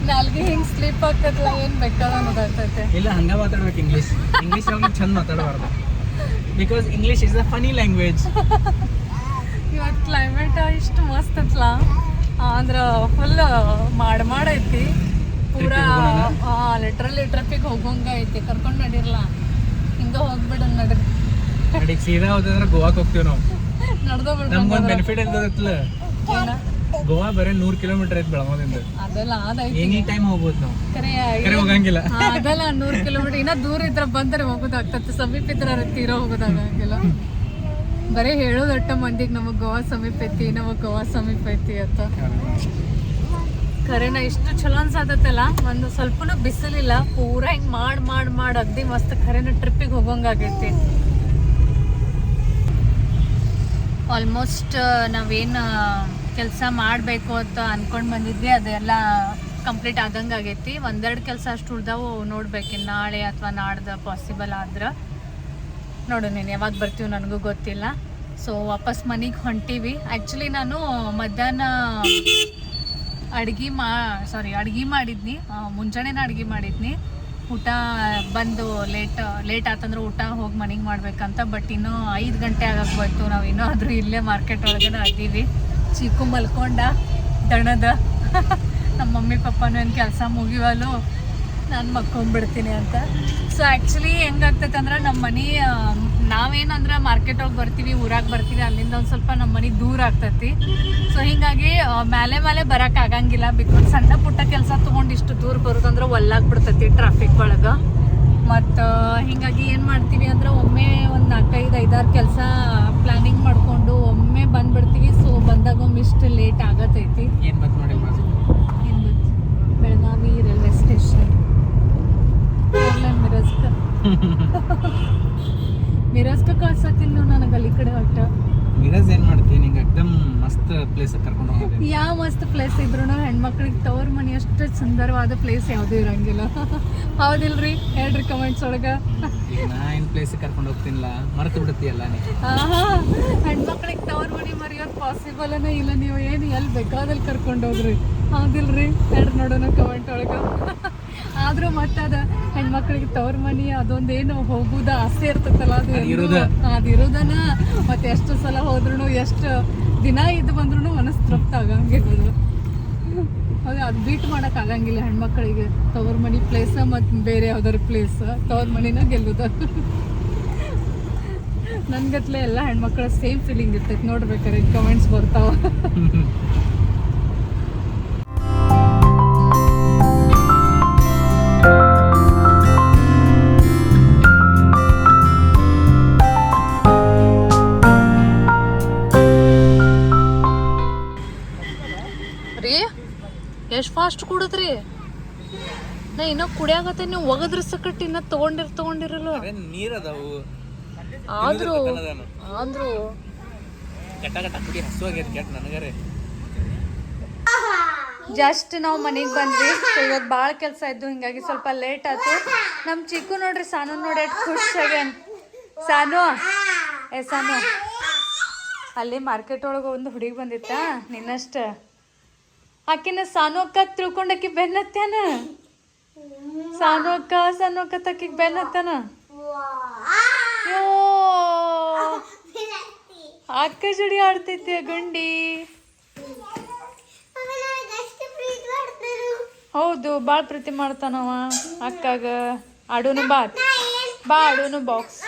ನಾಲ್ಗೆ ಹಿಂಗ್ ಸ್ಲಿಪ್ ಆಗ್ತದಲ್ಲ ಏನ್ ಬೇಕಾದ ಅನ್ನೋದಾಗ್ತೈತೆ. ಇಲ್ಲ ಹಂಗ ಮಾತಾಡ್ಬೇಕು ಇಂಗ್ಲೀಷ್ ಇಂಗ್ಲೀಷ್ ಅವ್ರಿಗೆ ಚಂದ ಮಾತಾಡಬಾರ್ದು. Because English is a funny language ಇವತ್ತು ಕ್ಲೈಮೇಟ್ ಇಷ್ಟು ಮಸ್ತ್ ಐತ್ಲ ಅಂದ್ರೆ ಫುಲ್ ಮಾಡ ಮಾಡೈತಿ ಪೂರಾ ಲಿಟ್ರಲಿ ಟ್ರಿಪ್ಪಿಗೆ ಹೋಗೋಂಗ ಐತಿ. ಕರ್ಕೊಂಡು ನಡಿರ್ಲ. ಹಿಂಗ ಹೋಗ್ಬಿಡ ನಡ್ರಿ. ಅಡಿಗೆ ಸೀದಾ ಹೋದ್ರೆ ಗೋವಾಕ್ ಹೋಗ್ತೀವಿ ನಾವು. ನಮ್ಗೊಂದ್ ಬೆನಿಫಿಟ್ ಇರ್ತದತ್ಲ ಗೋವಾ ಬರೀ ನೂರ್ ಕಿಲೋಮೀಟರ್ ಐತಿ ಬೆಳಗಾವಿಂದ. ಅದೆಲ್ಲ ಅದೈತಿ ಎನಿ ಟೈಮ್ ಹೋಗ್ಬೋದು ನಾವು. ಕರೆ ಹೋಗಂಗಿಲ್ಲ. ಅದೆಲ್ಲ ನೂರ್ ಕಿಲೋಮೀಟರ್ ಇನ್ನ ದೂರ ಇದ್ರ ಬಂದ್ರೆ ಹೋಗೋದಾಗ್ತದೆ ಸಮೀಪ ಇದ್ರ ತೀರ ಹೋಗೋದಾಗಂಗಿಲ್ಲ ಬರೀ ಹೇಳೋದಟ್ಟ ಮಂದಿಗೆ ನಮಗ್ ಗೋವಾ ಸಮೀಪ ಐತಿ ನಮಗ್ ಗೋವಾ ಸಮೀಪ ಐತಿ ಅಂತ. ಕರೆನ ಇಷ್ಟು ಚಲೋ ಅನ್ಸಾತತ್ತಲ್ಲ ಒಂದು ಸ್ವಲ್ಪನೂ ಬಿಸಿಲಿಲ್ಲ. ಪೂರಾ ಹಿಂಗ್ ಮಾಡ್ ಮಾಡ್ ಮಾಡ್ ಅಗ್ದಿ ಮಸ್ತ್ ಖರೇನ ಟ್ರಿಪ್ಪಿಗೆ ಹೋಗೋಂಗಾಗೈತಿ ಆಲ್ಮೋಸ್ಟ್ ನಾವೇನು ಕೆಲಸ ಮಾಡಬೇಕು ಅಂತ ಅಂದ್ಕೊಂಡು ಬಂದಿದ್ವಿ. ಅದೆಲ್ಲ ಕಂಪ್ಲೀಟ್ ಆಗಂಗಾಗೈತಿ ಒಂದೆರಡು ಕೆಲಸ ಅಷ್ಟು ಉಳ್ದಾವು ನೋಡ್ಬೇಕು. ನಾಳೆ ಅಥವಾ ನಾಡ್ದು ಪಾಸಿಬಲ್ ಆದ್ರೆ. ನೋಡು ನೀನು ಯಾವಾಗ ಬರ್ತೀವಿ ನನಗೂ ಗೊತ್ತಿಲ್ಲ. ಸೊ ವಾಪಸ್ ಮನೆಗೆ ಹೊಂಟೀವಿ. ಆ್ಯಕ್ಚುಲಿ ನಾನು ಮಧ್ಯಾಹ್ನ ಅಡುಗೆ ಮಾ ಸಾರಿ ಅಡುಗೆ ಮಾಡಿದ್ನಿ. ಮುಂಜಾನೆನ ಅಡ್ಗೆ ಮಾಡಿದ್ನಿ. ಊಟ ಬಂದು ಲೇಟ್ ಲೇಟ್ ಆತಂದ್ರೆ ಊಟ ಹೋಗಿ ಮನೆಗೆ ಮಾಡ್ಬೇಕಂತ ಬಟ್ ಇನ್ನೂ ಐದು ಗಂಟೆ ಆಗಕ್ಕೆ ಬಂತು ನಾವು ಇನ್ನೂ ಆದರೂ ಇಲ್ಲೇ ಮಾರ್ಕೆಟ್ ಒಳಗೇನೆ ಅದೀವಿ ಚಿಕ್ಕು ಮಲ್ಕೊಂಡ ದಣದ. <laughs> ನಮ್ಮ ಮಮ್ಮಿ ಪಪ್ಪನೂ ಏನು ಕೆಲಸ ಮುಗಿವಲು ನಾನು ಮಕ್ಕೊಂಡ್ಬಿಡ್ತೀನಿ ಅಂತ. ಸೊ ಆ್ಯಕ್ಚುಲಿ ಹೆಂಗಾಗ್ತೈತೆ ಅಂದ್ರೆ ನಮ್ಮ ಮನೆ ನಾವೇನಂದ್ರೆ ಮಾರ್ಕೆಟ್ ಹೋಗಿ ಬರ್ತೀವಿ ಊರಾಗ ಬರ್ತೀವಿ ಅಲ್ಲಿಂದ ಒಂದು ಸ್ವಲ್ಪ ನಮ್ಮ ಮನೆ ದೂರ ಆಗ್ತೈತಿ. ಸೊ ಹೀಗಾಗಿ ಮ್ಯಾಲೆ ಮೇಲೆ ಮೇಲೆ ಬರಕ್ಕೆ ಆಗಂಗಿಲ್ಲ ಬಿಕಾಸ್ ಸಣ್ಣ ಪುಟ್ಟ ಕೆಲಸ ತೊಗೊಂಡು ಇಷ್ಟು ದೂರ ಬರೋದಂದ್ರೆ ಒಲ್ಲಾಗ್ಬಿಡ್ತೈತಿ ಟ್ರಾಫಿಕ್ ಒಳಗೆ. ಮತ್ತು ಹೀಗಾಗಿ ಏನು ಮಾಡ್ತೀವಿ ಅಂದ್ರೆ ಒಮ್ಮೆ ಒಂದು ನಾಲ್ಕೈದು ಐದಾರು ಕೆಲಸ ಪ್ಲ್ಯಾನಿಂಗ್ ಮಾಡಿಕೊಂಡು ಒಮ್ಮೆ ಬಂದ್ಬಿಡ್ತೀವಿ. ಸೊ ಬಂದಾಗ ಒಮ್ಮೆ ಇಷ್ಟು ಲೇಟ್ ಆಗತ್ತೈತಿ ಏನು? Belagavi railway station ಮಿರಸ್ಕ. <laughs> ಮಿರಸ್ಕ ಕಳ್ಸತ್ತಿಲ್ಲ ನನಗೆ ಅಲ್ಲಿ ಕಡೆ ಒಟ್ಟ ಮಿರಜ್ ಏನ್ ಮಾಡ್ತೀನಿ ನಿಂಗೆ ಎಕ್ದಮ್ ಮಸ್ತ್ ಪ್ಲೇಸ್ ಕರ್ಕೊಂಡು ಹೋಗೋದು ಯಾವ ಮಸ್ತ್ ಪ್ಲೇಸ್ ಇದ್ರು ಹೆಣ್ಮಕ್ಳಿಗೆ ತವ್ರ ಮನೆ ಅಷ್ಟು ಸುಂದರವಾದ ಪ್ಲೇಸ್ ಯಾವುದೂ ಇರಂಗಿಲ್ಲ. <laughs> ಹೌದಿಲ್ರಿ? ಹೇಳ್ರಿ ಕಮೆಂಟ್ಸ್ ಒಳಗ. ಈಗ ನಾ ಏನ್ ಪ್ಲೇಸ್ ಕರ್ಕೊಂಡು ಹೋಗ್ತೀನಿಲ್ಲ ಮರೆತು ಬಿಡುತ್ತೀಯಲ್ಲ ನೀ. ಆಹಾ ಹೆಣ್ಮಕ್ಳಿಗೆ ತವ್ರ ಮನೆ ಮರೆಯೋದು ಪಾಸಿಬಲನೇ ಇಲ್ಲ ನೀವು? ಏನು ಎಲ್ಲಿ ಬೇಕಾದಲ್ಲಿ ಕರ್ಕೊಂಡು ಹೋಗ್ರಿ. ಹೌದಿಲ್ರಿ? ಹೇಳ್ರಿ ನೋಡೋಣ ಕಮೆಂಟ್ ಒಳಗೆ. <laughs> ಆದ್ರೂ ಮತ್ತೆ ಅದ ಹೆಣ್ಮಕ್ಳಿಗೆ ತವ್ರ ಮನಿ ಅದೊಂದೇನು ಹೋಗುದ ಆಸೆ ಇರ್ತೈತಲ್ಲ ಅದು ಅದಿರೋದನ ಮತ್ತೆ ಎಷ್ಟು ಸಲ ಹೋದ್ರು ಎಷ್ಟು ದಿನ ಇದ್ದು ಬಂದ್ರು ಮನಸ್ಸು ತೃಪ್ತ ಆಗಂಗಿಲ್ಲ ಅದು. ಅದು ಬೀಟ್ ಮಾಡಕ್ ಆಗಂಗಿಲ್ಲ ಹೆಣ್ಮಕ್ಳಿಗೆ. ತವ್ರ ಮನಿ ಪ್ಲೇಸ್ ಮತ್ತು ಬೇರೆ ಯಾವ್ದಾರು ಪ್ಲೇಸ್ ತವ್ರ ಮನಿನ ಗೆಲ್ಲುದ. ನನ್ಗತ್ಲೆ ಎಲ್ಲ ಹೆಣ್ಮಕ್ಳ ಸೇಮ್ ಫೀಲಿಂಗ್ ಇರ್ತೈತಿ ನೋಡ್ಬೇಕಾರೆ ಕಮೆಂಟ್ಸ್ ಬರ್ತಾವ. <laughs> ಫಾಸ್ಟ್ ಕುಡಿದ್ರಿ? ನಾ ಇನ್ನೂ ಕುಡಿಯಾಗತ್ತೆ ನೀವು ಒಗದ್ರ ಸಕಟ್ ಇನ್ನ ತಗೊಂಡಿರ್ ತಗೊಂಡಿರಲ್ಲ. ನೀರ್ ಅದಾವು. ಆದ್ರೂ ಆದ್ರೂ. ಕಟ್ಟ ಕಟ್ಟ ಕುಡಿ ಹಸುವಾಗ್ಯದ ಕೆಟ್ಟ ನನಗರೆ. ಜಸ್ಟ್ ನಾವು ಮನೆಗೆ ಬಂದ್ವಿ ಸೊ ಇವತ್ತು ಭಾಳ ಕೆಲಸ ಇದ್ದು ಹಿಂಗಾಗಿ ಸ್ವಲ್ಪ ಲೇಟ್ ಆಯ್ತು ನಮ್ಮ ಚಿಕ್ಕು ನೋಡ್ರಿ ಸಾನು ನೋಡಿ ಎಷ್ಟು ಖುಷಿ ಆಗ್ಯಾನ. ಸಾನು ಏ ಸಾನು. ಅಲ್ಲಿ ಮಾರ್ಕೆಟ್ ಒಳಗೆ ಒಂದು ಹುಡುಗಿ ಬಂದಿತ್ತ ನಿನ್ನಷ್ಟ. ಆಕಿನ ಸಾನು ಅಕ್ಕ ತಿಳ್ಕೊಂಡು ಸಾನೋಕ್ಕ ಸಾನು ಅಕ್ಕ ಸಾನು ಅಕ್ಕ ತಕ್ಕಿಗೆ ಬೆನ್ನ ಹತ್ತಾನ ಯೋ! ಅಕ್ಕ ಜಡಿ ಆಡ್ತೈತಿ ಗುಂಡಿ. ಹೌದು ಭಾಳ ಪ್ರೀತಿ ಮಾಡ್ತಾನವ ಅಕ್ಕಾಗ. ಆಡೋನು ಬಾ. ಬಾ ಆಡೋನು ಬಾಕ್ಸ್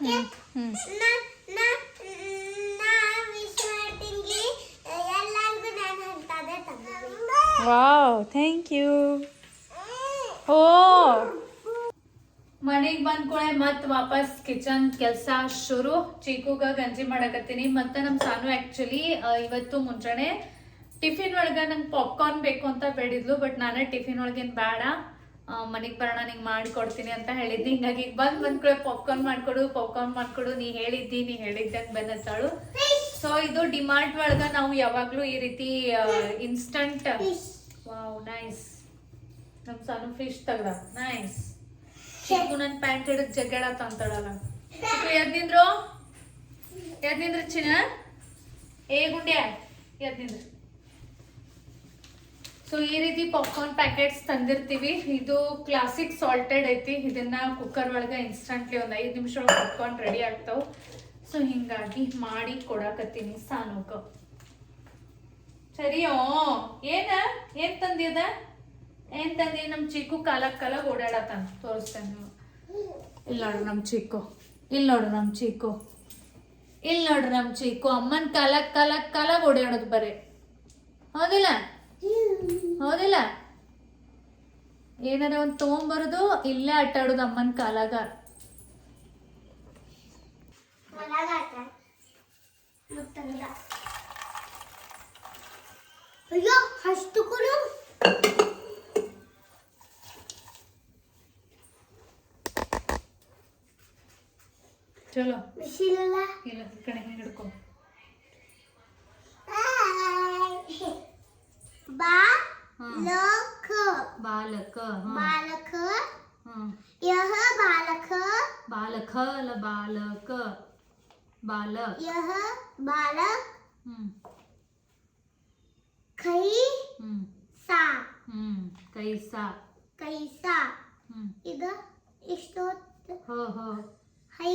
ಹ್ಞೂ ಹ್ಞೂ ವಾವ್ ಥ್ಯಾಂಕ್ ಯು ಓ. ಮನೆಗೆ ಬಂದ್ಕೊಳೆ ಮತ್ ವಾಪಸ್ ಕಿಚನ್ ಕೆಲಸ ಶುರು. ಚೀಕುಗ ಗಂಜಿ ಮಾಡಕತ್ತೀನಿ. ಮತ್ತೆ ನಮ್ ಸಾನು ಆಕ್ಚುಲಿ ಇವತ್ತು ಮುಂಜಾನೆ ಟಿಫಿನ್ ಒಳಗ ನಂಗೆ ಪಾಪ್ಕಾರ್ನ್ ಬೇಕು ಅಂತ ಬೇಡಿದ್ಲು ಬಟ್ ನಾನೇ ಟಿಫಿನ್ ಒಳಗೇನ್ ಬೇಡ ಮನೆಗೆ ಬರೋಣ, ನಿಂಗೆ ಮಾಡಿಕೊಡ್ತೀನಿ ಅಂತ ಹೇಳಿದ್ನಿ. ಹಿಂಗಾಗಿ ಈಗ ಬಂದ್ ಬಂದ್ಕೊಳೆ ಪಾಪ್ಕಾರ್ನ್ ಮಾಡ್ಕೊಡು ಪಾಪ್ಕಾರ್ನ್ ಮಾಡ್ಕೊಡು. ನೀ ಹೇಳಿದ್ದಿ, ನೀ ಹೇಳಿದ್ದಂಗೆ ಬಂದತ್ತಾಳು ಸೊ ಇದು ಡಿಮಾರ್ಟ್ ಒಳಗ ನಾವು ಯಾವಾಗ್ಲೂ ಈ ರೀತಿ ಇನ್ಸ್ಟಂಟ್ ವಾವ್ ನೈಸ್ ನಮ್ ಸಾನು ಫಿಶ್ ತಗದ. ನೈಸ್ ಚಿಕ್ಕು ನನ್ ಪ್ಯಾಂಟ್ ಹಿಡಿದ್ ಜಗ್ಗಡ ತಂತಾಳಲ್ಲ ಚಿಕ್ಕು ಎದ್ ನಿಂದ್ರು? ಎದ್ ಚಿನ್ನ? ಏ ಗುಂಡ್ಯ, ಎದ್ ನಿಂದ್ರು. ಸೊ ಈ ರೀತಿ ಪಾಪ್ಕಾರ್ನ್ ಪ್ಯಾಕೆಟ್ಸ್ ತಂದಿರ್ತೀವಿ. ಇದು ಕ್ಲಾಸಿಕ್ ಸಾಲ್ಟೆಡ್ ಐತಿ. ಇದನ್ನ ಕುಕ್ಕರ್ ಒಳಗೆ ಇನ್ಸ್ಟಂಟ್ಲಿ ಒಂದು ಐದು ನಿಮಿಷ ಒಳಗೆ ಪಾಪ್ಕಾರ್ನ್ ರೆಡಿ ಆಗ್ತಾವ. ಸೊ ಹಿಂಗಾಗಿ ಮಾಡಿ ಕೊಡಾಕತ್ತೀನಿ ಸಾನೋಕ. ಸರಿಯೋ, ಏನ? ಏನ್ ತಂದಿದ ಏನ್ ತಂದಿ? ನಮ್ ಚಿಕ್ಕು ಕಾಲಕ್ ಕಾಲ ಓಡಾಡತಾನ ತೋರಿಸ್ತೇನೆ ಇಲ್ಲಿ ನೋಡ್ರಿ ನಮ್ ಚಿಕ್ಕು ಇಲ್ಲಿ ನೋಡ್ರಿ ನಮ್ ಚಿಕ್ಕು ಇಲ್ಲಿ ನೋಡ್ರಿ ನಮ್ ಚಿಕ್ಕು ಅಮ್ಮನ್ ಕಾಲಕ್ ಕಾಲಕ್ ಕಾಲ ಓಡಾಡೋದು ಬರೀ. ಹೌದಿಲ್ಲ? ಹೌದಿಲ್ಲ? ಏನಾರ ಒಂದ್ ತಗೊಂಬರುದು, ಇಲ್ಲೇ ಆಟಾಡೋದು ಅಮ್ಮನ್ ಕಾಲಾಗ. ಮಲಗಾಟ ಮುತ್ತಂಗ ಅಯ್ಯೋ ಅಷ್ಟು ಕೊಡು ಚಲೋ ಬಿಸಿಲಲ್ಲ ಇಲ್ಲ ಈ ಕಡೆ ಹಿಂಗ್ ಹಿಡ್ಕೊ ಬಾ ಹಾ. ಲಕ ಬಾಲಕ ಹಾ ಬಾಲಕ ಹ್ಮ್ ಯಹ ಬಾಲಕ ಬಾಲಕ ಅಲ್ಲ ಬಾಲಕ यह बालक ಬಾಲಕ सा। ಕೈ ಹ್ಮ್ ಸಾ ಹ್ಮ್ ಕೈಸ ಕೈ ಸಾ ಹ್ಮ್ ಇದು ಇಷ್ಟು ಹೋ ಹೋ ಹೈ